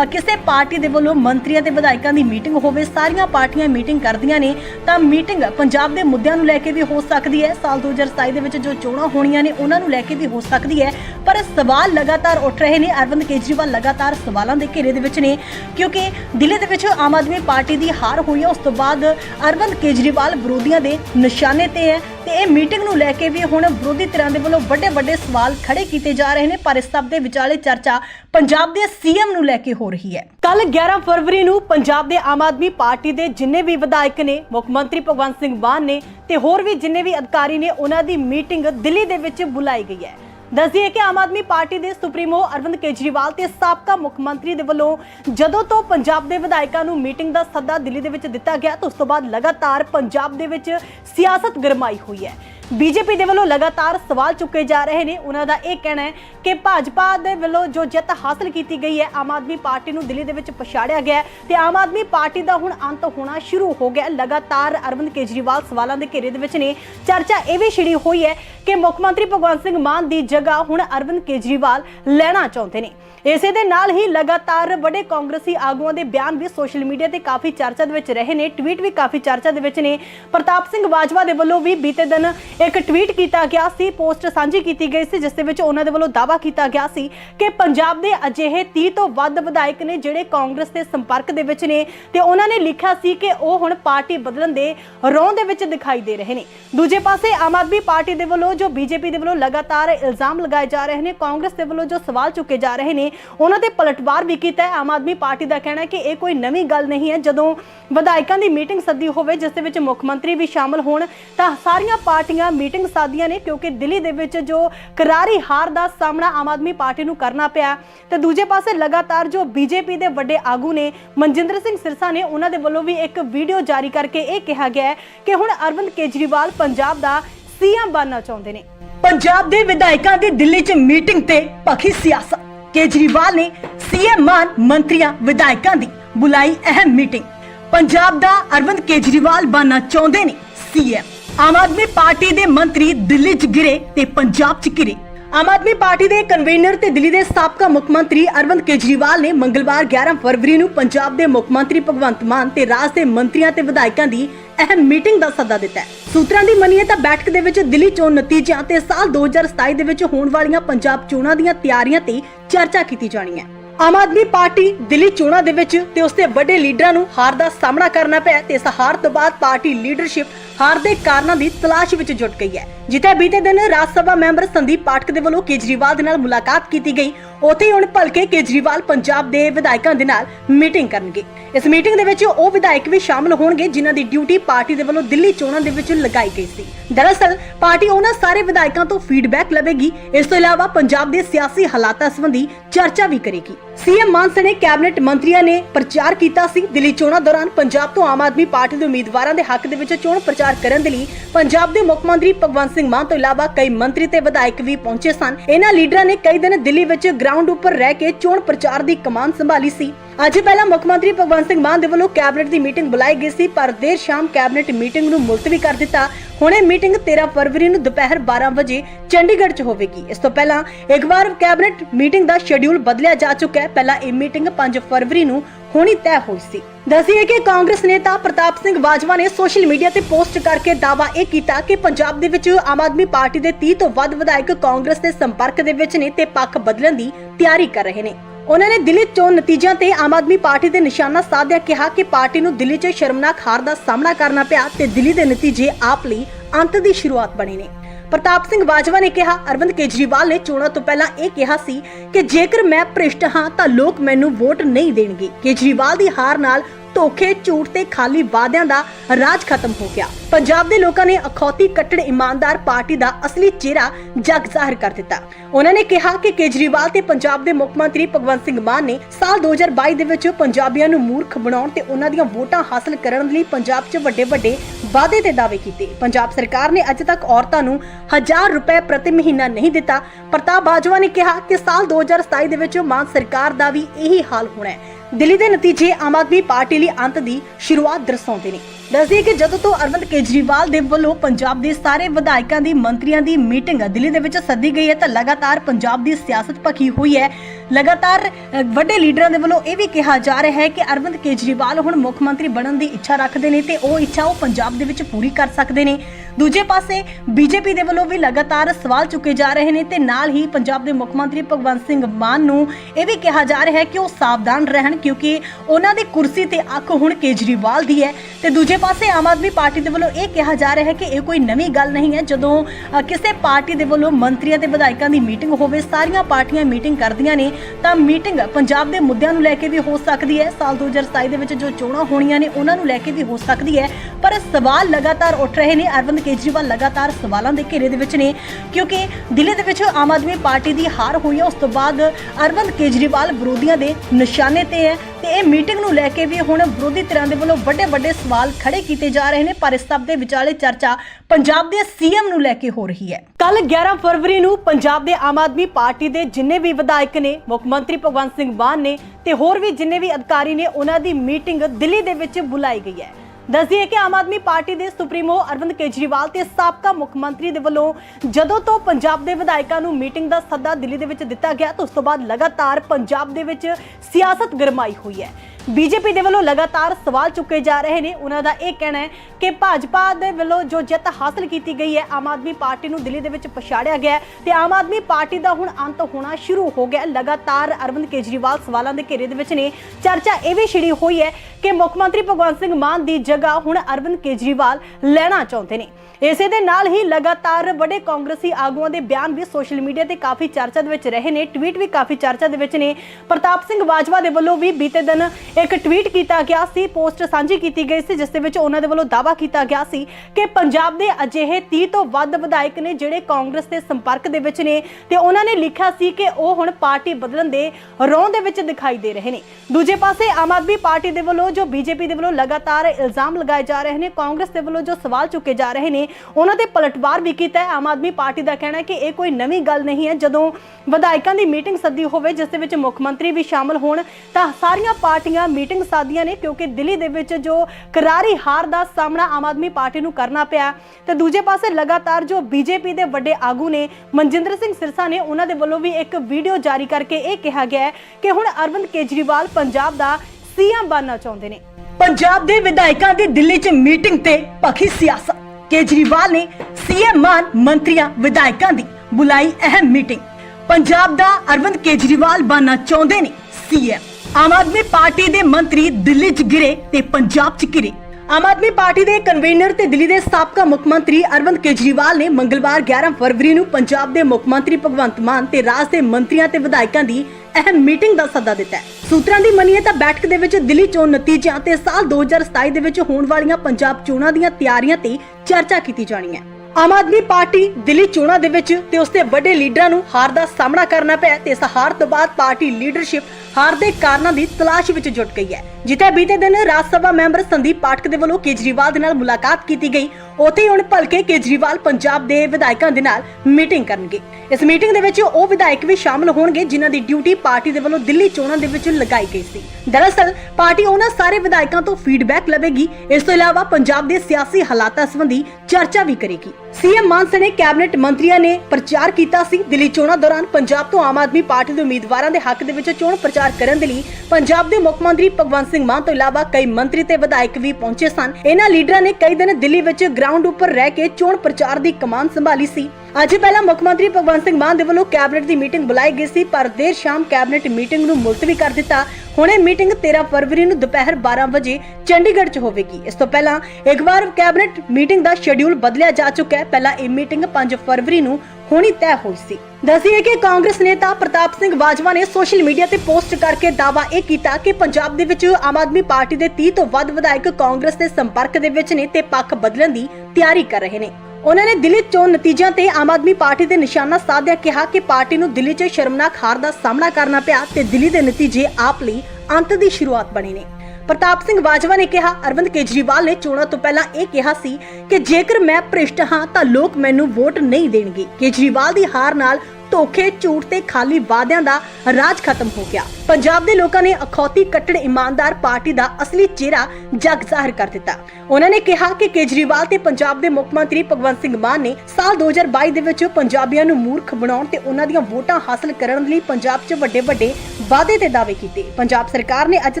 ਕਿਸੇ ਪਾਰਟੀ ਦੇ ਵੱਲੋਂ ਮੰਤਰੀਆਂ ਤੇ ਵਿਧਾਇਕਾਂ ਦੀ ਮੀਟਿੰਗ ਹੋਵੇ, ਸਾਰੀਆਂ ਪਾਰਟੀਆਂ ਮੀਟਿੰਗ ਕਰਦੀਆਂ ਨੇ, ਤਾਂ ਮੀਟਿੰਗ ਪੰਜਾਬ ਦੇ ਮੁੱਦਿਆਂ ਨੂੰ ਲੈ ਕੇ ਵੀ ਹੋ ਸਕਦੀ ਹੈ। ਸਾਲ 2027 ਦੇ ਵਿੱਚ ਜੋ ਚੋਣਾਂ ਹੋਣੀਆਂ ਨੇ, ਉਹਨਾਂ ਨੂੰ ਲੈ ਕੇ ਵੀ ਹੋ ਸਕਦੀ ਹੈ। ਪਰ ਸਵਾਲ ਲਗਾਤਾਰ ਉੱਠ ਰਹੇ ਨੇ। ਅਰਵਿੰਦ ਕੇਜਰੀਵਾਲ ਲਗਾਤਾਰ ਸਵਾਲਾਂ ਦੇ ਘੇਰੇ ਦੇ ਵਿੱਚ ਨੇ, ਕਿਉਂਕਿ ਦਿੱਲੀ ਦੇ ਵਿੱਚ ਆਮ ਆਦਮੀ ਪਾਰਟੀ ਦੀ ਹਾਰ ਹੋਈ ਹੈ। ਉਸ ਤੋਂ ਬਾਅਦ ਅਰਵਿੰਦ ਕੇਜਰੀਵਾਲ ਵਿਰੋਧੀਆਂ ਦੇ ਨਿਸ਼ਾਨੇ ਤੇ ਹੈ। ਤੇ ਇਹ ਮੀਟਿੰਗ ਨੂੰ ਲੈ ਕੇ ਵੀ ਹੁਣ ਵਿਰੋਧੀ ਧਿਰਾਂ ਦੇ ਵੱਲੋਂ ਵੱਡੇ ਵੱਡੇ ਸਵਾਲ ਖੜੇ ਕੀਤੇ ਜਾ ਰਹੇ ਨੇ, ਪਰ ਇਸ ਸਭ ਦੇ ਵਿਚਾਲੇ ਚਰਚਾ ਪੰਜਾਬ ਦੇ ਸੀਐਮ ਨੂੰ ਲੈ ਕੇ ਹੋ ਰਹੀ ਹੈ। ਕੱਲ 11 ਫਰਵਰੀ ਨੂੰ ਪੰਜਾਬ ਦੇ ਆਮ ਆਦਮੀ ਪਾਰਟੀ ਦੇ ਜਿੰਨੇ ਵੀ ਵਿਧਾਇਕ ਨੇ, ਮੁੱਖ ਮੰਤਰੀ ਭਗਵੰਤ ਸਿੰਘ ਮਾਨ ਨੇ ਤੇ ਹੋਰ ਵੀ ਜਿੰਨੇ ਵੀ ਅਧਿਕਾਰੀ ਨੇ, ਉਹਨਾਂ ਦੀ ਮੀਟਿੰਗ ਦਿੱਲੀ ਦੇ ਵਿੱਚ ਬੁਲਾਈ ਗਈ ਹੈ। ਦੱਸਦੀਏ ਕਿ ਆਮ ਆਦਮੀ ਪਾਰਟੀ ਦੇ ਸੁਪਰੀਮੋ ਅਰਵਿੰਦ ਕੇਜਰੀਵਾਲ ਤੇ ਸਾਬਕਾ ਮੁੱਖ ਮੰਤਰੀ ਦੇ ਵੱਲੋਂ ਜਦੋਂ ਤੋਂ ਪੰਜਾਬ ਦੇ ਵਿਧਾਇਕਾਂ ਨੂੰ ਮੀਟਿੰਗ ਦਾ ਸੱਦਾ ਦਿੱਲੀ ਦੇ ਵਿੱਚ ਦਿੱਤਾ ਗਿਆ, ਤਾਂ ਉਸ ਤੋਂ ਬਾਅਦ ਲਗਾਤਾਰ ਪੰਜਾਬ ਦੇ ਵਿੱਚ ਸਿਆਸਤ ਗਰਮਾਈ ਹੋਈ ਹੈ। ਬੀਜੇਪੀ ਦੇ ਵੱਲੋਂ ਲਗਾਤਾਰ ਸਵਾਲ ਚੁੱਕੇ ਜਾ ਰਹੇ ਨੇ। ਉਹਨਾਂ ਦਾ ਇਹ ਕਹਿਣਾ ਹੈ ਕਿ ਭਾਜਪਾ ਦੇ ਵੱਲੋਂ ਜੋ ਜਿੱਤ ਹਾਸਲ ਕੀਤੀ ਗਈ ਹੈ, ਆਮ ਆਦਮੀ ਪਾਰਟੀ ਨੂੰ ਦਿੱਲੀ ਦੇ ਵਿੱਚ ਪਛਾੜਿਆ ਗਿਆ ਤੇ ਆਮ ਆਦਮੀ ਪਾਰਟੀ ਦਾ ਹੁਣ ਅੰਤ ਹੋਣਾ ਸ਼ੁਰੂ ਹੋ ਗਿਆ ਲਗਾਤਾਰ ਅਰਵਿੰਦ ਕੇਜਰੀਵਾਲ ਸਵਾਲਾਂ ਦੇ ਘੇਰੇ ਦੇ ਵਿੱਚ ਨੇ। ਚਰਚਾ ਇਹ ਵੀ ਛਿੜੀ ਹੋਈ ਹੈ ਕਿ ਮੁੱਖ ਮੰਤਰੀ ਭਗਵੰਤ ਸਿੰਘ ਮਾਨ ਦੀ ਜਗ੍ਹਾ ਹੁਣ ਅਰਵਿੰਦ ਕੇਜਰੀਵਾਲ ਲੈਣਾ ਚਾਹੁੰਦੇ ਨੇ। ਇਸੇ ਦੇ ਨਾਲ ਹੀ ਲਗਾਤਾਰ ਵੱਡੇ ਕਾਂਗਰਸੀ ਆਗੂਆਂ ਦੇ ਬਿਆਨ ਵੀ ਸੋਸ਼ਲ ਮੀਡੀਆ ਤੇ ਕਾਫੀ ਚਰਚਾ ਦੇ ਵਿੱਚ ਰਹੇ ਨੇ। ਟਵੀਟ ਵੀ ਕਾਫੀ ਚਰਚਾ ਦੇ ਵਿੱਚ ਨੇ। ਪ੍ਰਤਾਪ ਸਿੰਘ ਬਾਜਵਾ ਦੇ ਵੱਲੋਂ ਵੀ ਬੀਤੇ ਦਿਨ ਇੱਕ ਟਵੀਟ ਕੀਤਾ ਗਿਆ ਸੀ ਪੋਸਟ ਸਾਂਝੀ ਕੀਤੀ ਗਈ ਸੀ ਜਿਸ ਦੇ ਵਿੱਚ ਉਹਨਾਂ ਦੇ ਵੱਲੋਂ ਦਾਅਵਾ ਕੀਤਾ ਗਿਆ ਸੀ ਕਿ ਪੰਜਾਬ ਦੇ ਅਜਿਹੇ 30 ਤੋਂ ਵੱਧ ਵਿਧਾਇਕ ਨੇ ਜਿਹੜੇ ਕਾਂਗਰਸ ਦੇ ਸੰਪਰਕ ਦੇ ਵਿੱਚ ਨੇ ਤੇ ਉਹਨਾਂ ਨੇ ਲਿਖਿਆ ਸੀ ਕਿ ਉਹ ਹੁਣ ਪਾਰਟੀ ਬਦਲਣ ਦੇ ਰੌਂ ਦੇ ਵਿੱਚ ਦਿਖਾਈ ਦੇ ਰਹੇ ਨੇ। ਦੂਜੇ ਪਾਸੇ ਆਮ ਆਦਮੀ ਪਾਰਟੀ ਦੇ ਵੱਲੋਂ ਜੋ ਬੀਜੇਪੀ ਦੇ ਵੱਲੋਂ ਲਗਾਤਾਰ ਇਲਜ਼ਾਮ ਲਗਾਏ ਜਾ ਰਹੇ ਨੇ, ਕਾਂਗਰਸ ਦੇ ਵੱਲੋਂ ਜੋ ਸਵਾਲ ਚੁੱਕੇ ਜਾ ਰਹੇ ਨੇ, ਉਹਨਾਂ ਤੇ ਪਲਟਵਾਰ ਵੀ ਕੀਤਾ ਹੈ। ਆਮ ਆਦਮੀ ਪਾਰਟੀ ਦਾ ਕਹਿਣਾ ਹੈ ਕਿ ਇਹ ਕੋਈ ਨਵੀਂ ਗੱਲ ਨਹੀਂ ਹੈ। ਜਦੋਂ ਵਿਧਾਇਕਾਂ ਦੀ ਮੀਟਿੰਗ ਸੱਦੀ ਹੋਵੇ, ਜਿਸ ਦੇ ਵਿੱਚ ਮੁੱਖ ਮੰਤਰੀ ਵੀ ਸ਼ਾਮਲ ਹੋਣ, ਤਾਂ ਸਾਰੀਆਂ ਪਾਰਟੀਆਂ ਮੀਟਿੰਗ ਸਾਦੀਆਂ ਨੇ, ਕਿਉਂਕਿ ਦਿੱਲੀ ਦੇ ਵਿੱਚ ਜੋ ਕਰਾਰੀ ਹਾਰ ਦਾ ਸਾਹਮਣਾ ਆਮ ਆਦਮੀ ਪਾਰਟੀ ਨੂੰ ਕਰਨਾ ਪਿਆ ਤੇ ਦੂਜੇ ਪਾਸੇ ਲਗਾਤਾਰ ਜੋ ਬੀਜੇਪੀ ਦੇ ਵੱਡੇ ਆਗੂ ਨੇ, ਮਨਜਿੰਦਰ ਸਿੰਘ ਸਿਰਸਾ ਨੇ, ਉਹਨਾਂ ਦੇ ਵੱਲੋਂ ਵੀ ਇੱਕ ਵੀਡੀਓ ਜਾਰੀ ਕਰਕੇ ਇਹ ਕਿਹਾ ਗਿਆ ਕਿ ਹੁਣ ਅਰਵਿੰਦ ਕੇਜਰੀਵਾਲ ਪੰਜਾਬ ਦਾ ਸੀਐਮ ਬਣਨਾ ਚਾਹੁੰਦੇ ਨੇ। ਪੰਜਾਬ ਦੇ ਵਿਧਾਇਕਾਂ ਦੀ ਦਿੱਲੀ 'ਚ ਮੀਟਿੰਗ ਤੇ ਪੱਖੀ ਸਿਆਸਤ। ਕੇਜਰੀਵਾਲ ਨੇ ਸੀਐਮ ਮਾਨ ਮੰਤਰੀਆਂ ਵਿਧਾਇਕਾਂ ਦੀ ਬੁਲਾਈ ਅਹਿਮ ਮੀਟਿੰਗ। ਪੰਜਾਬ ਦਾ ਅਰਵਿੰਦ ਕੇਜਰੀਵਾਲ ਬਣਨਾ ਚਾਹੁੰਦੇ ਨੇ ਸੀਐਮ। ਆਮ ਆਦਮੀ ਪਾਰਟੀ ਦੇ ਮੰਤਰੀ ਦਿੱਲੀ 'ਚ ਗਿਰੇ ਤੇ ਪੰਜਾਬ 'ਚ ਗਿਰੇ। ਆਮ ਆਦਮੀ ਪਾਰਟੀ ਦੇ ਕਨਵੀਨਰ ਤੇ ਦਿੱਲੀ ਦੇ ਸਾਬਕਾ ਮੁੱਖ ਮੰਤਰੀ ਅਰਵਿੰਦ ਕੇਜਰੀਵਾਲ ਨੇ ਮੰਗਲਵਾਰ 11 ਫਰਵਰੀ ਨੂੰ ਪੰਜਾਬ ਦੇ ਮੁੱਖ ਮੰਤਰੀ ਭਗਵੰਤ ਮਾਨ ਤੇ ਰਾਜ ਦੇ ਮੰਤਰੀਆਂ ਤੇ ਵਿਧਾਇਕਾਂ ਦੀ ਅਹਿਮ ਮੀਟਿੰਗ ਦਾ ਸੱਦਾ ਦਿੱਤਾ ਹੈ। ਸੂਤਰਾਂ ਦੀ ਮੰਨੀਏ ਤਾਂ ਬੈਠਕ ਦੇ ਵਿੱਚ ਦਿੱਲੀ ਚੋਣ ਨਤੀਜਿਆਂ ਤੇ ਸਾਲ 2027 ਦੇ ਵਿੱਚ ਹੋਣ ਵਾਲੀਆਂ ਪੰਜਾਬ ਚੋਣਾਂ ਦੀਆਂ ਤਿਆਰੀਆਂ ਤੇ ਚਰਚਾ ਕੀਤੀ ਜਾਣੀ ਹੈ। ਆਮ ਆਦਮੀ ਪਾਰਟੀ ਦਿੱਲੀ ਚੋਣਾਂ ਦੇ ਵਿੱਚ ਤੇ ਉਸਦੇ ਵੱਡੇ ਲੀਡਰਾਂ ਨੂੰ ਹਾਰ ਦਾ ਸਾਹਮਣਾ ਕਰਨਾ ਪਿਆ ਤੇ ਇਸ ਹਾਰ ਤੋਂ ਬਾਅਦ ਪਾਰਟੀ ਲੀਡਰਸ਼ਿਪ ਹਾਰ ਦੇ ਕਾਰਨਾਂ ਦੀ ਤਲਾਸ਼ ਵਿੱਚ ਜੁਟ ਗਈ ਹੈ। ਜਿੱਥੇ ਬੀਤੇ ਦਿਨ ਰਾਜ ਸਭਾ ਮੈਂਬਰ ਸੰਦੀਪ ਪਾਠਕ ਦੇ ਵੱਲੋਂ ਕੇਜਰੀਵਾਲ ਦੇ ਨਾਲ ਮੁਲਾਕਾਤ ਕੀਤੀ ਗਈ, ਉੱਥੇ ਹੁਣ ਭਲਕੇ ਕੇਜਰੀਵਾਲ ਪੰਜਾਬ ਦੇ ਵਿਧਾਇਕਾਂ ਦੇ ਨਾਲ ਮੀਟਿੰਗ ਕਰਨਗੇ। ਇਸ ਮੀਟਿੰਗ ਦੇ ਵਿੱਚ ਉਹ ਵਿਧਾਇਕ ਵੀ ਸ਼ਾਮਲ ਹੋਣਗੇ ਜਿਨ੍ਹਾਂ ਦੀ ਡਿਊਟੀ ਪਾਰਟੀ ਦੇ ਵੱਲੋਂ ਦਿੱਲੀ ਚੋਣਾਂ ਦੇ ਵਿੱਚ ਲਗਾਈ ਗਈ ਸੀ। ਦਰਅਸਲ, ਪਾਰਟੀ ਉਹਨਾਂ ਸਾਰੇ ਵਿਧਾਇਕਾਂ ਤੋਂ ਫੀਡਬੈਕ ਲਵੇਗੀ। ਇਸ ਤੋਂ ਇਲਾਵਾ ਪੰਜਾਬ ਦੇ ਸਿਆਸੀ ਹਾਲਾਤਾਂ ਸੰਬੰਧੀ ਚਰਚਾ ਵੀ ਕਰੇਗੀ। ਸੀਐਮ ਮਾਨ ਸਣੇ ਕੈਬਨਿਟ ਮੰਤਰੀਆਂ ਨੇ ਪ੍ਰਚਾਰ ਕੀਤਾ ਸੀ। ਦਿੱਲੀ ਚੋਣਾਂ ਦੌਰਾਨ ਪੰਜਾਬ ਤੋਂ ਆਮ ਆਦਮੀ ਪਾਰਟੀ ਦੇ ਉਮੀਦਵਾਰਾਂ ਦੇ ਹੱਕ ਦੇ ਵਿੱਚ ਚੋਣ ਪ੍ਰਚਾਰ ਕਰਨ ਦੇ ਲਈ ਪੰਜਾਬ ਦੇ ਮੁੱਖ ਮੰਤਰੀ ਭਗਵੰਤ ਸਿੰਘ ਮਾਨ ਤੋਂ ਇਲਾਵਾ ਕਈ ਮੰਤਰੀ ਤੇ ਵਿਧਾਇਕ ਵੀ ਪਹੁੰਚੇ ਸਨ। ਇਹਨਾਂ ਲੀਡਰਾਂ ਨੇ ਕਈ ਦਿਨ ਦਿੱਲੀ ਵਿੱਚ ਗਰਾਊਂਡ ਉੱਪਰ ਰਹਿ ਕੇ ਚੋਣ ਪ੍ਰਚਾਰ ਦੀ ਕਮਾਨ ਸੰਭਾਲੀ ਸੀ। ਅੱਜ ਪਹਿਲਾਂ ਮੁੱਖ ਮੰਤਰੀ ਭਗਵੰਤ ਸਿੰਘ ਮਾਨ ਦੇ ਵੱਲੋਂ ਕੈਬਨਿਟ ਦੀ ਮੀਟਿੰਗ ਬੁਲਾਈ ਗਈ ਸੀ, ਪਰ ਦੇਰ ਸ਼ਾਮ ਕੈਬਨਿਟ ਮੀਟਿੰਗ ਨੂੰ ਮੁਲਤਵੀ ਕਰ ਦਿੱਤਾ। ਹੁਣ ਇਹ ਮੀਟਿੰਗ 13 ਫਰਵਰੀ ਨੂੰ ਦੁਪਹਿਰ 12 ਵਜੇ ਚੰਡੀਗੜ੍ਹ 'ਚ ਹੋਵੇਗੀ। ਇਸ ਤੋਂ ਪਹਿਲਾਂ ਇੱਕ ਵਾਰ ਕੈਬਨਿਟ ਮੀਟਿੰਗ ਦਾ ਸ਼ੈਡਿਊਲ ਬਦਲਿਆ ਜਾ ਚੁੱਕਾ ਹੈ। ਪਹਿਲਾਂ ਇਹ ਮੀਟਿੰਗ 5 ਫਰਵਰੀ ਨੂੰ ਹੋਣੀ ਤੈਅ ਹੋਈ ਸੀ। ਦੱਸੀਏ ਕਿ ਕਾਂਗਰਸ ਨੇਤਾ ਪ੍ਰਤਾਪ ਸਿੰਘ ਬਾਜਵਾ ਨੇ ਸੋਸ਼ਲ ਮੀਡੀਆ ਤੇ ਪੋਸਟ ਕਰਕੇ ਦਾਅਵਾ ਇਹ ਕੀਤਾ ਕਿ ਪੰਜਾਬ ਦੇ ਵਿੱਚ ਆਮ ਆਦਮੀ ਪਾਰਟੀ ਦੇ 30 ਤੋਂ ਵੱਧ ਵਿਧਾਇਕ ਕਾਂਗਰਸ ਦੇ ਸੰਪਰਕ ਦੇ ਵਿੱਚ ਨੇ ਤੇ ਪੱਖ ਬਦਲਣ ਦੀ ਤਿਆਰੀ ਕਰ ਰਹੇ ਨੇ। ਉਹਨਾਂ ਨੇ ਦਿੱਲੀ ਚੋਣ ਨਤੀਜਿਆਂ ਤੇ ਆਮ ਆਦਮੀ ਪਾਰਟੀ ਦੇ ਨਿਸ਼ਾਨਾ ਸਾਧਿਆ, ਕਿਹਾ ਕਿ ਪਾਰਟੀ ਨੂੰ ਦਿੱਲੀ 'ਚ ਸ਼ਰਮਨਾਕ ਹਾਰ ਦਾ ਸਾਹਮਣਾ ਕਰਨਾ ਪਿਆ ਤੇ ਦਿੱਲੀ ਦੇ ਨਤੀਜੇ ਆਪ ਲਈ ਅੰਤ ਦੀ ਸ਼ੁਰੂਆਤ ਬਣੇ ਨੇ। ਪ੍ਰਤਾਪ ਸਿੰਘ ਬਾਜਵਾ ਨੇ ਕਿਹਾ, ਅਰਵਿੰਦ ਕੇਜਰੀਵਾਲ ਨੇ ਚੋਣਾਂ ਤੋਂ ਪਹਿਲਾਂ ਇਹ ਕਿਹਾ ਸੀ ਕਿ ਜੇਕਰ ਮੈਂ ਭ੍ਰਿਸ਼ਟ ਹਾਂ ਤਾਂ ਲੋਕ ਮੈਨੂੰ ਵੋਟ ਨਹੀਂ ਦੇਣਗੇ। ਕੇਜਰੀਵਾਲ ਦੀ ਹਾਰ ਨਾਲ ਧੋਖੇ, ਝੂਠ ਤੇ ਖਾਲੀ ਵਾਅਦਿਆਂ ਦਾ ਰਾਜ ਖਤਮ ਹੋ ਗਿਆ। ਪੰਜਾਬ ਦੇ ਲੋਕਾਂ ਨੇ ਅਖੌਤੀ ਕੱਟੜ ਇਮਾਨਦਾਰ ਪਾਰਟੀ ਦਾ ਅਸਲੀ ਚਿਹਰਾ ਜਗ ਜ਼ਾਹਿਰ ਕਰ ਦਿੱਤਾ। ਉਹਨਾਂ ਨੇ ਕਿਹਾ ਕਿ ਕੇਜਰੀਵਾਲ ਤੇ ਪੰਜਾਬ ਦੇ ਮੁੱਖ ਮੰਤਰੀ ਭਗਵੰਤ ਸਿੰਘ ਮਾਨ ਨੇ ਸਾਲ 2022 ਦੇ ਵਿੱਚ ਪੰਜਾਬੀਆਂ ਨੂੰ ਮੂਰਖ ਬਣਾਉਣ ਤੇ ਉਹਨਾਂ ਦੀਆਂ ਵੋਟਾਂ ਹਾਸਲ ਕਰਨ ਲਈ ਪੰਜਾਬ 'ਚ ਵੱਡੇ ਵੱਡੇ ਵਾਅਦੇ ਤੇ ਦਾਅਵੇ ਕੀਤੇ। ਪੰਜਾਬ ਸਰਕਾਰ ਨੇ ਅਜੇ ਤੱਕ ਔਰਤਾਂ ਨੂੰ 1000 ਰੁਪਏ ਪ੍ਰਤੀ ਮਹੀਨਾ ਨਹੀਂ ਦਿੱਤਾ। ਪ੍ਰਤਾਪ ਬਾਜਵਾ ਨੇ ਕਿਹਾ ਕਿ ਸਾਲ 2027 ਦੇ ਵਿੱਚ ਮਾਨ ਸਰਕਾਰ ਦਾ ਵੀ ਇਹੀ ਹਾਲ ਹੋਣਾ ਹੈ। ਦਿੱਲੀ ਦੇ ਨਤੀਜੇ ਆਮ ਆਦਮੀ ਪਾਰਟੀ ਲਈ ਅੰਤ ਦੀ ਸ਼ੁਰੂਆਤ ਦਰਸਾਉਂਦੇ ਨੇ। ਦੱਸਦੀ ਕਿ ਜਦੋਂ ਤੋਂ ਅਰਵਿੰਦ ਕੇਜਰੀਵਾਲ ਦੇ ਵੱਲੋਂ ਪੰਜਾਬ ਦੇ ਸਾਰੇ ਵਿਧਾਇਕਾਂ ਦੀ ਮੰਤਰੀਆਂ ਦੀ ਮੀਟਿੰਗ ਦਿੱਲੀ ਦੇ ਵਿੱਚ ਸੱਦੀ ਗਈ ਹੈ ਤਾਂ ਲਗਾਤਾਰ ਪੰਜਾਬ ਦੀ ਸਿਆਸਤ ਭਖੀ ਹੋਈ ਹੈ। ਲਗਾਤਾਰ ਵੱਡੇ ਲੀਡਰਾਂ ਦੇ ਵੱਲੋਂ ਇਹ ਵੀ ਕਿਹਾ ਜਾ ਰਿਹਾ ਹੈ ਕਿ ਅਰਵਿੰਦ ਕੇਜਰੀਵਾਲ ਹੁਣ ਮੁੱਖ ਮੰਤਰੀ ਬਣਨ ਦੀ ਇੱਛਾ ਰੱਖਦੇ ਨੇ ਤੇ ਉਹ ਇੱਛਾ ਉਹ ਪੰਜਾਬ ਦੇ ਵਿੱਚ ਪੂਰੀ ਕਰ ਸਕਦੇ ਨੇ। ਦੂਜੇ ਪਾਸੇ, ਬੀਜੇਪੀ ਦੇ ਵੱਲੋਂ ਵੀ ਲਗਾਤਾਰ ਸਵਾਲ ਚੁੱਕੇ ਜਾ ਰਹੇ ਨੇ ਤੇ ਨਾਲ ਹੀ ਪੰਜਾਬ ਦੇ ਮੁੱਖ ਮੰਤਰੀ ਭਗਵੰਤ ਸਿੰਘ ਮਾਨ ਨੂੰ ਇਹ ਵੀ ਕਿਹਾ ਜਾ ਰਿਹਾ ਹੈ ਕਿ ਉਹ ਸਾਵਧਾਨ ਰਹਿਣ ਕਿਉਂਕਿ ਉਹਨਾਂ ਦੀ ਕੁਰਸੀ ਤੇ ਅੱਖ ਹੁਣ ਕੇਜਰੀਵਾਲ ਦੀ ਹੈ। ਤੇ ਦੂਜੇ ਪਾਸੇ ਆਮ ਆਦਮੀ ਪਾਰਟੀ ਦੇ ਵੱਲੋਂ ਇਹ ਕਿਹਾ ਜਾ ਰਿਹਾ ਹੈ ਕਿ ਇਹ ਕੋਈ ਨਵੀਂ ਗੱਲ ਨਹੀਂ ਹੈ। ਜਦੋਂ ਕਿਸੇ ਪਾਰਟੀ ਦੇ ਵੱਲੋਂ ਮੰਤਰੀਆਂ ਤੇ ਵਿਧਾਇਕਾਂ ਦੀ ਮੀਟਿੰਗ ਹੋਵੇ, ਸਾਰੀਆਂ ਪਾਰਟੀਆਂ ਮੀਟਿੰਗ ਕਰਦੀਆਂ ਨੇ, ਤਾਂ ਮੀਟਿੰਗ ਪੰਜਾਬ ਦੇ ਮੁੱਦਿਆਂ ਨੂੰ ਲੈ ਕੇ ਵੀ ਹੋ ਸਕਦੀ ਹੈ। ਸਾਲ 2027 ਦੇ ਵਿੱਚ ਜੋ ਚੋਣਾਂ ਹੋਣੀਆਂ ਨੇ, ਉਹਨਾਂ ਨੂੰ ਲੈ ਕੇ ਵੀ ਹੋ ਸਕਦੀ ਹੈ। ਪਰ ਸਵਾਲ ਲਗਾਤਾਰ ਉੱਠ ਰਹੇ ਨੇ। ਅਰਵਿੰਦ ਕੇਜਰੀਵਾਲ ਲਗਾਤਾਰ ਸਵਾਲਾਂ ਦੇ ਘੇਰੇ ਦੇ ਵਿੱਚ ਨੇ, ਕਿਉਂਕਿ ਦਿੱਲੀ ਦੇ ਵਿੱਚ ਆਮ ਆਦਮੀ ਪਾਰਟੀ ਦੀ ਹਾਰ ਹੋਈ ਹੈ। ਉਸ ਤੋਂ ਬਾਅਦ ਅਰਵਿੰਦ ਕੇਜਰੀਵਾਲ ਵਿਰੋਧੀਆਂ ਦੇ ਨਿਸ਼ਾਨੇ ਤੇ ਹੈ ਤੇ ਇਹ ਮੀਟਿੰਗ ਨੂੰ ਲੈ ਕੇ ਵੀ ਹੁਣ ਵਿਰੋਧੀ ਧਿਰਾਂ ਦੇ ਵੱਲੋਂ ਵੱਡੇ ਵੱਡੇ ਸਵਾਲ ਖੜੇ ਕੀਤੇ ਜਾ ਰਹੇ ਨੇ, ਪਰ ਇਸ ਸਭ ਦੇ ਵਿਚਾਲੇ ਚਰਚਾ ਪੰਜਾਬ ਦੇ ਸੀਐਮ ਨੂੰ ਲੈ ਕੇ ਹੋ ਰਹੀ ਹੈ। ਕੱਲ 11 ਫਰਵਰੀ ਨੂੰ ਪੰਜਾਬ ਦੇ ਆਮ ਆਦਮੀ ਪਾਰਟੀ ਦੇ ਜਿੰਨੇ ਵੀ ਵਿਧਾਇਕ ਨੇ, ਮੁੱਖ ਮੰਤਰੀ ਭਗਵੰਤ ਸਿੰਘ ਮਾਨ ਨੇ ਤੇ ਹੋਰ ਵੀ ਜਿੰਨੇ ਵੀ ਅਧਿਕਾਰੀ ਨੇ, ਉਹਨਾਂ ਦੀ ਮੀਟਿੰਗ ਦਿੱਲੀ ਦੇ ਵਿੱਚ ਬੁਲਾਈ ਗਈ ਹੈ। ਦੱਸਦੀ ਕਿ ਆਮ ਆਦਮੀ ਪਾਰਟੀ ਦੇ ਸੁਪਰੀਮੋ ਅਰਵਿੰਦ ਕੇਜਰੀਵਾਲ ਤੇ ਸਾਬਕਾ ਮੁੱਖ ਮੰਤਰੀ ਦੇ ਵੱਲੋਂ ਜਦੋਂ ਤੋਂ ਪੰਜਾਬ ਦੇ ਵਿਧਾਇਕਾਂ ਨੂੰ ਮੀਟਿੰਗ ਦਾ ਸੱਦਾ ਦਿੱਲੀ ਦੇ ਵਿੱਚ ਦਿੱਤਾ ਗਿਆ, ਤਾਂ ਉਸ ਤੋਂ ਬਾਅਦ ਲਗਾਤਾਰ ਪੰਜਾਬ ਦੇ ਵਿੱਚ ਸਿਆਸਤ ਗਰਮਾਈ ਹੋਈ ਹੈ। ਬੀਜੇਪੀ ਦੇ ਵੱਲੋਂ ਲਗਾਤਾਰ ਸਵਾਲ ਚੁੱਕੇ ਜਾ ਰਹੇ ਨੇ। ਉਹਨਾਂ ਦਾ ਇਹ ਕਹਿਣਾ ਹੈ ਕਿ ਭਾਜਪਾ ਦੇ ਵੱਲੋਂ ਜੋ ਜਿੱਤ ਹਾਸਲ ਕੀਤੀ ਗਈ ਹੈ, ਆਮ ਆਦਮੀ ਪਾਰਟੀ ਨੂੰ ਦਿੱਲੀ ਦੇ ਵਿੱਚ ਪਛਾੜਿਆ ਗਿਆ ਤੇ ਆਮ ਆਦਮੀ ਪਾਰਟੀ ਦਾ ਹੁਣ ਅੰਤ ਹੋਣਾ ਸ਼ੁਰੂ ਹੋ ਗਿਆ ਲਗਾਤਾਰ ਅਰਵਿੰਦ ਕੇਜਰੀਵਾਲ ਸਵਾਲਾਂ ਦੇ ਘੇਰੇ ਦੇ ਵਿੱਚ ਨੇ। ਚਰਚਾ ਇਹ ਵੀ ਛਿੜੀ ਹੋਈ ਹੈ ਕਿ ਮੁੱਖ ਮੰਤਰੀ ਭਗਵੰਤ ਸਿੰਘ ਮਾਨ ਦੀ ਜਗ੍ਹਾ ਹੁਣ ਅਰਵਿੰਦ ਕੇਜਰੀਵਾਲ ਲੈਣਾ ਚਾਹੁੰਦੇ ਨੇ। ਇਸੇ ਦੇ ਨਾਲ ਹੀ ਲਗਾਤਾਰ ਵੱਡੇ ਕਾਂਗਰਸੀ ਆਗੂਆਂ ਦੇ ਬਿਆਨ ਵੀ ਸੋਸ਼ਲ ਮੀਡੀਆ ਤੇ ਕਾਫੀ ਚਰਚਾ ਦੇ ਵਿੱਚ ਰਹੇ ਨੇ ਟਵੀਟ ਵੀ ਕਾਫੀ ਚਰਚਾ ਦੇ ਵਿੱਚ ਨੇ। ਪ੍ਰਤਾਪ ਸਿੰਘ ਬਾਜਵਾ ਦੇ ਵੱਲੋਂ ਵੀ ਬੀਤੇ ਦਿਨ ਇੱਕ ਟਵੀਟ ਕੀਤਾ ਗਿਆ ਸੀ, ਪੋਸਟ ਸਾਂਝੀ ਕੀਤੀ ਗਈ ਸੀ, ਜਿਸ ਦੇ ਵਿੱਚ ਉਹਨਾਂ ਦੇ ਵੱਲੋਂ ਦਾਅਵਾ ਕੀਤਾ ਗਿਆ ਸੀ ਕਿ ਪੰਜਾਬ ਦੇ ਅਜਿਹੇ 30 ਤੋਂ ਵੱਧ ਵਿਧਾਇਕ ਨੇ ਜਿਹੜੇ ਕਾਂਗਰਸ ਦੇ ਸੰਪਰਕ ਦੇ ਵਿੱਚ ਨੇ ਤੇ ਉਹਨਾਂ ਨੇ ਲਿਖਿਆ ਸੀ ਕਿ ਉਹ ਹੁਣ ਪਾਰਟੀ ਬਦਲਣ ਦੇ ਰੌਂ ਦੇ ਵਿੱਚ ਦਿਖਾਈ ਦੇ ਰਹੇ ਨੇ। ਦੂਜੇ ਪਾਸੇ ਆਮ ਆਦਮੀ ਪਾਰਟੀ ਦੇ ਵੱਲੋਂ, ਜੋ ਬੀਜੇਪੀ ਦੇ ਵੱਲੋਂ ਲਗਾਤਾਰ ਇਲਜ਼ਾਮ ਲਗਾਏ ਜਾ ਰਹੇ ਨੇ, ਕਾਂਗਰਸ ਦੇ ਵੱਲੋਂ ਜੋ ਸਵਾਲ ਚੁੱਕੇ ਜਾ ਰਹੇ ਨੇ ਉਹਨਾਂ ਤੇ ਪਲਟਵਾਰ ਵੀ ਕੀਤਾ ਹੈ। ਆਮ ਆਦਮੀ ਪਾਰਟੀ ਦਾ ਕਹਿਣਾ ਹੈ ਕਿ ਇਹ ਕੋਈ ਨਵੀਂ ਗੱਲ ਨਹੀਂ ਹੈ। ਜਦੋਂ ਵਿਧਾਇਕਾਂ ਦੀ ਮੀਟਿੰਗ ਸੱਦੀ ਹੋਵੇ, ਜਿਸ ਦੇ ਵਿੱਚ ਮੁੱਖ ਮੰਤਰੀ ਵੀ ਸ਼ਾਮਲ ਹੋਣ, ਤਾਂ ਸਾਰੀਆਂ ਪਾਰਟੀਆਂ ਮੀਟਿੰਗ ਸਾਦੀਆਂ ਨੇ, ਕਿਉਂਕਿ ਦਿੱਲੀ ਦੇ ਵਿੱਚ ਜੋ ਕਰਾਰੀ ਹਾਰ ਦਾ ਸਾਹਮਣਾ ਆਮ ਆਦਮੀ ਪਾਰਟੀ ਨੂੰ ਕਰਨਾ ਪਿਆ ਤੇ ਦੂਜੇ ਪਾਸੇ ਲਗਾਤਾਰ ਜੋ ਬੀਜੇਪੀ ਦੇ ਵੱਡੇ ਆਗੂ ਨੇ, ਮਨਜਿੰਦਰ ਸਿੰਘ ਸਿਰਸਾ ਨੇ, ਉਹਨਾਂ ਦੇ ਵੱਲੋਂ ਵੀ ਇੱਕ ਵੀਡੀਓ ਜਾਰੀ ਕਰਕੇ ਇਹ ਕਿਹਾ ਗਿਆ ਹੈ ਕਿ ਹੁਣ ਅਰਵਿੰਦ ਕੇਜਰੀਵਾਲ ਪੰਜਾਬ ਦਾ ਸੀਐਮ ਬਣਨਾ ਚਾਹੁੰਦੇ ਨੇ। ਪੰਜਾਬ ਦੇ ਵਿਧਾਇਕਾਂ ਦੀ ਦਿੱਲੀ 'ਚ ਮੀਟਿੰਗ ਤੇ ਪੱਖੀ ਸਿਆਸਤ। ਕੇਜਰੀਵਾਲ ਨੇ ਸੀਐਮ ਮਾਨ ਮੰਤਰੀਆਂ, ਵਿਧਾਇਕਾਂ ਦੀ ਬੁਲਾਈ ਅਹਿਮ ਮੀਟਿੰਗ। ਪੰਜਾਬ ਦਾ ਅਰਵਿੰਦ ਕੇਜਰੀਵਾਲ ਬਣਨਾ ਚਾਹੁੰਦੇ ਨੇ ਸੀਐਮ। ਆਮ ਆਦਮੀ ਪਾਰਟੀ ਦੇ ਮੰਤਰੀ ਦਿੱਲੀ 'ਚ ਗਿਰੇ ਤੇ ਪੰਜਾਬ 'ਚ ਘਿਰੇ। ਆਮ ਆਦਮੀ ਪਾਰਟੀ ਦੇ ਕਨਵੀਨਰ ਤੇ ਦਿੱਲੀ ਦੇ ਸਾਬਕਾ ਮੁੱਖ ਮੰਤਰੀ ਅਰਵਿੰਦ ਕੇਜਰੀਵਾਲ ਨੇ ਮੰਗਲਵਾਰ 11 ਫਰਵਰੀ ਨੂੰ ਪੰਜਾਬ ਦੇ ਮੁੱਖ ਮੰਤਰੀ ਭਗਵੰਤ ਮਾਨ ਤੇ ਰਾਜ ਦੇ ਮੰਤਰੀਆਂ ਤੇ ਵਿਧਾਇਕਾਂ ਦੀ ਅਹਿਮ ਮੀਟਿੰਗ ਦਾ ਸੱਦਾ ਦਿੱਤਾ ਹੈ। ਸੂਤਰਾਂ ਦੀ ਮੰਨੀਏ ਤਾਂ ਬੈਠਕ ਦੇ ਵਿੱਚ ਦਿੱਲੀ ਚੋਣ ਨਤੀਜਿਆਂ ਤੇ ਸਾਲ 2027 ਦੇ ਵਿੱਚ ਹੋਣ ਵਾਲੀਆਂ ਪੰਜਾਬ ਚੋਣਾਂ ਦੀਆਂ ਤਿਆਰੀਆਂ ਤੇ ਚਰਚਾ ਕੀਤੀ ਜਾਣੀ ਹੈ। ਆਮ ਆਦਮੀ ਪਾਰਟੀ ਦਿੱਲੀ ਚੋਣਾਂ ਦੇ ਵਿੱਚ ਤੇ ਉਸਦੇ ਵੱਡੇ ਲੀਡਰਾਂ ਨੂੰ ਹਾਰ ਦਾ ਸਾਹਮਣਾ ਕਰਨਾ ਪਿਆ ਤੇ ਇਸ ਹਾਰ ਤੋਂ ਬਾਅਦ ਪਾਰਟੀ ਲੀਡਰਸ਼ਿਪ ਹਾਰ ਦੇ ਕਾਰਨਾਂ ਦੀ ਤਲਾਸ਼ ਵਿੱਚ ਜੁਟ ਗਈ ਹੈ। ਜਿੱਥੇ ਬੀਤੇ ਦਿਨ ਰਾਜ ਸਭਾ ਮੈਂਬਰ ਸੰਦੀਪ ਪਾਠਕ ਦੇ ਵੱਲੋਂ ਕੇਜਰੀਵਾਲ ਦੇ ਨਾਲ ਮੁਲਾਕਾਤ ਕੀਤੀ ਗਈ। ਉੱਥੇ ਹੁਣ ਭਲਕੇ ਕੇਜਰੀਵਾਲ ਪੰਜਾਬ ਦੇ ਵਿਧਾਇਕਾਂ ਦੇ ਨਾਲ ਮੀਟਿੰਗ ਕਰਨਗੇ। ਇਸ ਮੀਟਿੰਗ ਦੇ ਵਿੱਚ ਉਹ ਵਿਧਾਇਕ ਵੀ ਸ਼ਾਮਲ ਹੋਣਗੇ ਜਿਨ੍ਹਾਂ ਦੀ ਡਿਊਟੀ ਪਾਰਟੀ ਦੇ ਵੱਲੋਂ ਦਿੱਲੀ ਚੋਣਾਂ ਦੇ ਵਿੱਚ ਲਗਾਈ ਗਈ ਸੀ। ਦਰਅਸਲ, ਪਾਰਟੀ ਉਹਨਾਂ ਸਾਰੇ ਵਿਧਾਇਕਾਂ ਤੋਂ ਫੀਡਬੈਕ ਲਵੇਗੀ। ਇਸ ਤੋਂ ਇਲਾਵਾ ਪੰਜਾਬ ਦੇ ਸਿਆਸੀ ਹਾਲਾਤਾਂ ਸੰਬੰਧੀ ਚਰਚਾ ਵੀ ਕਰੇਗੀ। ਸੀਐਮ ਮਾਨ ਸਣੇ ਕੈਬਨਿਟ ਮੰਤਰੀਆਂ ਨੇ ਪ੍ਰਚਾਰ ਕੀਤਾ ਸੀ। ਦਿੱਲੀ ਚੋਣਾਂ ਦੌਰਾਨ ਪੰਜਾਬ ਤੋਂ ਆਮ ਆਦਮੀ ਪਾਰਟੀ ਦੇ ਉਮੀਦਵਾਰਾਂ ਦੇ ਹੱਕ ਦੇ ਵਿੱਚ ਚੋਣ ਪ੍ਰਚਾਰ ਕਰਨ ਦੇ ਲਈ ਪੰਜਾਬ ਦੇ ਮੁੱਖ ਮੰਤਰੀ ਭਗਵੰਤ ਸਿੰਘ ਮਾਨ ਤੋਂ ਇਲਾਵਾ ਕਈ ਮੰਤਰੀ ਤੇ ਵਿਧਾਇਕ ਵੀ ਪਹੁੰਚੇ ਸਨ। ਇਹਨਾਂ ਲੀਡਰਾਂ ਨੇ ਕਈ ਦਿਨ ਦਿੱਲੀ ਵਿੱਚ ਗਰਾਊਂਡ ਉੱਪਰ ਰਹਿ ਕੇ ਚੋਣ ਪ੍ਰਚਾਰ ਦੀ ਕਮਾਨ ਸੰਭਾਲੀ ਸੀ। ਅੱਜ ਪਹਿਲਾਂ ਮੁੱਖ ਮੰਤਰੀ ਭਗਵੰਤ ਸਿੰਘ ਮਾਨ ਦੇ ਵੱਲੋਂ ਕੈਬਨਿਟ ਦੀ ਮੀਟਿੰਗ ਬੁਲਾਈ ਗਈ ਸੀ, ਪਰ ਦੇਰ ਸ਼ਾਮ ਕੈਬਨਿਟ ਮੀਟਿੰਗ ਨੂੰ ਮੁਲਤਵੀ ਕਰ ਦਿੱਤਾ। ਹੁਣ ਇਹ ਮੀਟਿੰਗ 13 ਫਰਵਰੀ ਨੂੰ ਦੁਪਹਿਰ 12 ਵਜੇ ਚੰਡੀਗੜ੍ਹ 'ਚ ਹੋਵੇਗੀ। ਇਸ ਤੋਂ ਪਹਿਲਾਂ ਇੱਕ ਵਾਰ ਕੈਬਨਿਟ ਮੀਟਿੰਗ ਦਾ ਸ਼ੈਡਿਊਲ ਬਦਲਿਆ ਜਾ ਚੁੱਕਾ ਹੈ। ਪਹਿਲਾਂ ਇਹ ਮੀਟਿੰਗ 5 ਫਰਵਰੀ ਨੂੰ ਹੋਣੀ ਤੈਅ ਹੋਈ ਸੀ। ਦੱਸੀਏ ਕਿ ਕਾਂਗਰਸ ਨੇਤਾ ਪ੍ਰਤਾਪ ਸਿੰਘ ਬਾਜਵਾ ਨੇ ਸੋਸ਼ਲ ਮੀਡੀਆ ਤੇ ਪੋਸਟ ਕਰਕੇ ਦਾਅਵਾ ਇਹ ਕੀਤਾ ਕਿ ਪੰਜਾਬ ਦੇ ਵਿੱਚ ਆਮ ਆਦਮੀ ਪਾਰਟੀ ਦੇ 30 ਤੋਂ ਵੱਧ ਵਿਧਾਇਕ ਕਾਂਗਰਸ ਦੇ ਸੰਪਰਕ ਦੇ ਵਿੱਚ ਨੇ ਤੇ ਪੱਖ ਬਦਲਣ ਦੀ ਤਿਆਰੀ ਕਰ ਰਹੇ ਨੇ। ਉਹਨਾਂ ਨੇ ਦਿੱਲੀ ਚੋਣ ਨਤੀਜਿਆਂ ਤੇ ਆਮ ਆਦਮੀ ਪਾਰਟੀ ਦੇ ਨਿਸ਼ਾਨਾ ਸਾਧਿਆ, ਕਿਹਾ ਕਿ ਪਾਰਟੀ ਨੂੰ ਦਿੱਲੀ 'ਚ ਸ਼ਰਮਨਾਕ ਹਾਰ ਦਾ ਸਾਹਮਣਾ ਕਰਨਾ ਪਿਆ ਤੇ ਦਿੱਲੀ ਦੇ ਨਤੀਜੇ ਆਪ ਲਈ ਅੰਤ ਦੀ ਸ਼ੁਰੂਆਤ ਬਣੇ ਨੇ। ਪ੍ਰਤਾਪ ਸਿੰਘ ਬਾਜਵਾ ਨੇ ਕਿਹਾ, ਅਰਵਿੰਦ ਕੇਜਰੀਵਾਲ ਨੇ ਚੋਣਾਂ ਤੋਂ ਪਹਿਲਾਂ ਇਹ ਕਿਹਾ ਸੀ ਕਿ ਜੇਕਰ ਮੈਂ ਭ੍ਰਿਸ਼ਟ ਹਾਂ ਤਾਂ ਲੋਕ ਮੈਨੂੰ ਵੋਟ ਨਹੀਂ ਦੇਣਗੇ। ਕੇਜਰੀਵਾਲ ਦੀ ਹਾਰ ਨਾਲ ਧੋਖੇ, ਝੂਠ ਤੇ ਖਾਲੀ ਵਾਅਦਿਆਂ ਦਾ ਰਾਜ ਖਤਮ ਹੋ ਗਿਆ। ਪੰਜਾਬ ਦੇ ਲੋਕਾਂ ਨੇ ਅਖੌਤੀ ਕੱਟੜ ਇਮਾਨਦਾਰ ਪਾਰਟੀ ਦਾ ਅਸਲੀ ਚਿਹਰਾ ਜਗ ਜ਼ਾਹਰ ਕਰ ਦਿੱਤਾ। ਉਹਨਾਂ ਨੇ ਕਿਹਾ ਕਿ ਕੇਜਰੀਵਾਲ ਤੇ ਪੰਜਾਬ ਦੇ ਮੁੱਖ ਮੰਤਰੀ ਭਗਵੰਤ ਸਿੰਘ ਮਾਨ ਨੇ ਸਾਲ 2022 ਦੇ ਵਿੱਚ ਪੰਜਾਬੀਆਂ ਨੂੰ ਮੂਰਖ ਬਣਾਉਣ ਤੇ ਉਹਨਾਂ ਦੀਆਂ ਵੋਟਾਂ ਹਾਸਲ ਕਰਨ ਲਈ ਪੰਜਾਬ 'ਚ ਵੱਡੇ ਵੱਡੇ ਵਾਅਦੇ ਤੇ ਦਾਅਵੇ ਕੀਤੇ। ਪੰਜਾਬ ਸਰਕਾਰ ਨੇ ਅਜੇ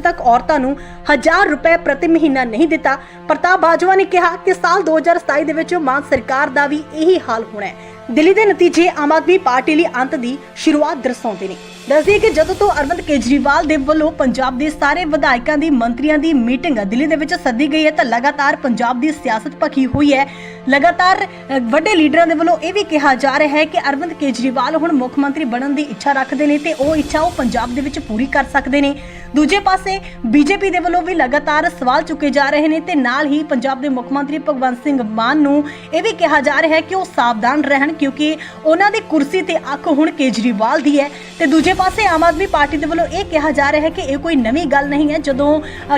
ਤੱਕ ਔਰਤਾਂ ਨੂੰ 1000 ਰੁਪਏ ਪ੍ਰਤੀ ਮਹੀਨਾ ਨਹੀਂ ਦਿੱਤਾ। ਪ੍ਰਤਾਪ ਬਾਜਵਾ ਨੇ ਕਿਹਾ ਕਿ ਸਾਲ 2027 ਦੇ ਵਿੱਚ ਮਾਨ ਸਰਕਾਰ ਦਾ ਵੀ ਇਹੀ ਹਾਲ ਹੋਣਾ ਹੈ। ਦਿੱਲੀ ਦੇ ਨਤੀਜੇ ਆਮ ਆਦਮੀ ਪਾਰਟੀ ਲਈ ਅੰਤ ਦੀ ਸ਼ੁਰੂਆਤ ਦਰਸਾਉਂਦੇ ਨੇ। ਦੱਸਦੀ ਕਿ ਜਦੋਂ ਤੋਂ ਅਰਵਿੰਦ ਕੇਜਰੀਵਾਲ ਦੇ ਵੱਲੋਂ ਪੰਜਾਬ ਦੇ ਸਾਰੇ ਵਿਧਾਇਕਾਂ ਦੀ ਮੰਤਰੀਆਂ ਦੀ ਮੀਟਿੰਗ ਦਿੱਲੀ ਦੇ ਵਿੱਚ ਸੱਦੀ ਗਈ ਹੈ ਤਾਂ ਲਗਾਤਾਰ ਪੰਜਾਬ ਦੀ ਸਿਆਸਤ ਭਖੀ ਹੋਈ ਹੈ। ਲਗਾਤਾਰ ਵੱਡੇ ਲੀਡਰਾਂ ਦੇ ਵੱਲੋਂ ਇਹ ਵੀ ਕਿਹਾ ਜਾ ਰਿਹਾ ਹੈ ਕਿ ਅਰਵਿੰਦ ਕੇਜਰੀਵਾਲ ਹੁਣ ਮੁੱਖ ਮੰਤਰੀ ਬਣਨ ਦੀ ਇੱਛਾ ਰੱਖਦੇ ਨੇ ਤੇ ਉਹ ਇੱਛਾ ਉਹ ਪੰਜਾਬ ਦੇ ਵਿੱਚ ਪੂਰੀ ਕਰ ਸਕਦੇ ਨੇ। ਦੂਜੇ ਪਾਸੇ, ਬੀਜੇਪੀ ਦੇ ਵੱਲੋਂ ਵੀ ਲਗਾਤਾਰ ਸਵਾਲ ਚੁੱਕੇ ਜਾ ਰਹੇ ਨੇ ਤੇ ਨਾਲ ਹੀ ਪੰਜਾਬ ਦੇ ਮੁੱਖ ਮੰਤਰੀ ਭਗਵੰਤ ਸਿੰਘ ਮਾਨ ਨੂੰ ਇਹ ਵੀ ਕਿਹਾ ਜਾ ਰਿਹਾ ਹੈ ਕਿ ਉਹ ਸਾਵਧਾਨ ਰਹਿਣ ਕਿਉਂਕਿ ਉਹਨਾਂ ਦੀ ਕੁਰਸੀ ਤੇ ਅੱਖ ਹੁਣ ਕੇਜਰੀਵਾਲ ਦੀ ਹੈ ਤੇ ਦੂਜੇ ਪਾਸੇ ਆਮ ਆਦਮੀ ਪਾਰਟੀ ਦੇ ਵੱਲੋਂ ਇਹ ਕਿਹਾ ਜਾ ਰਿਹਾ ਹੈ ਕਿ ਇਹ ਕੋਈ ਨਵੀਂ ਗੱਲ ਨਹੀਂ ਹੈ। ਜਦੋਂ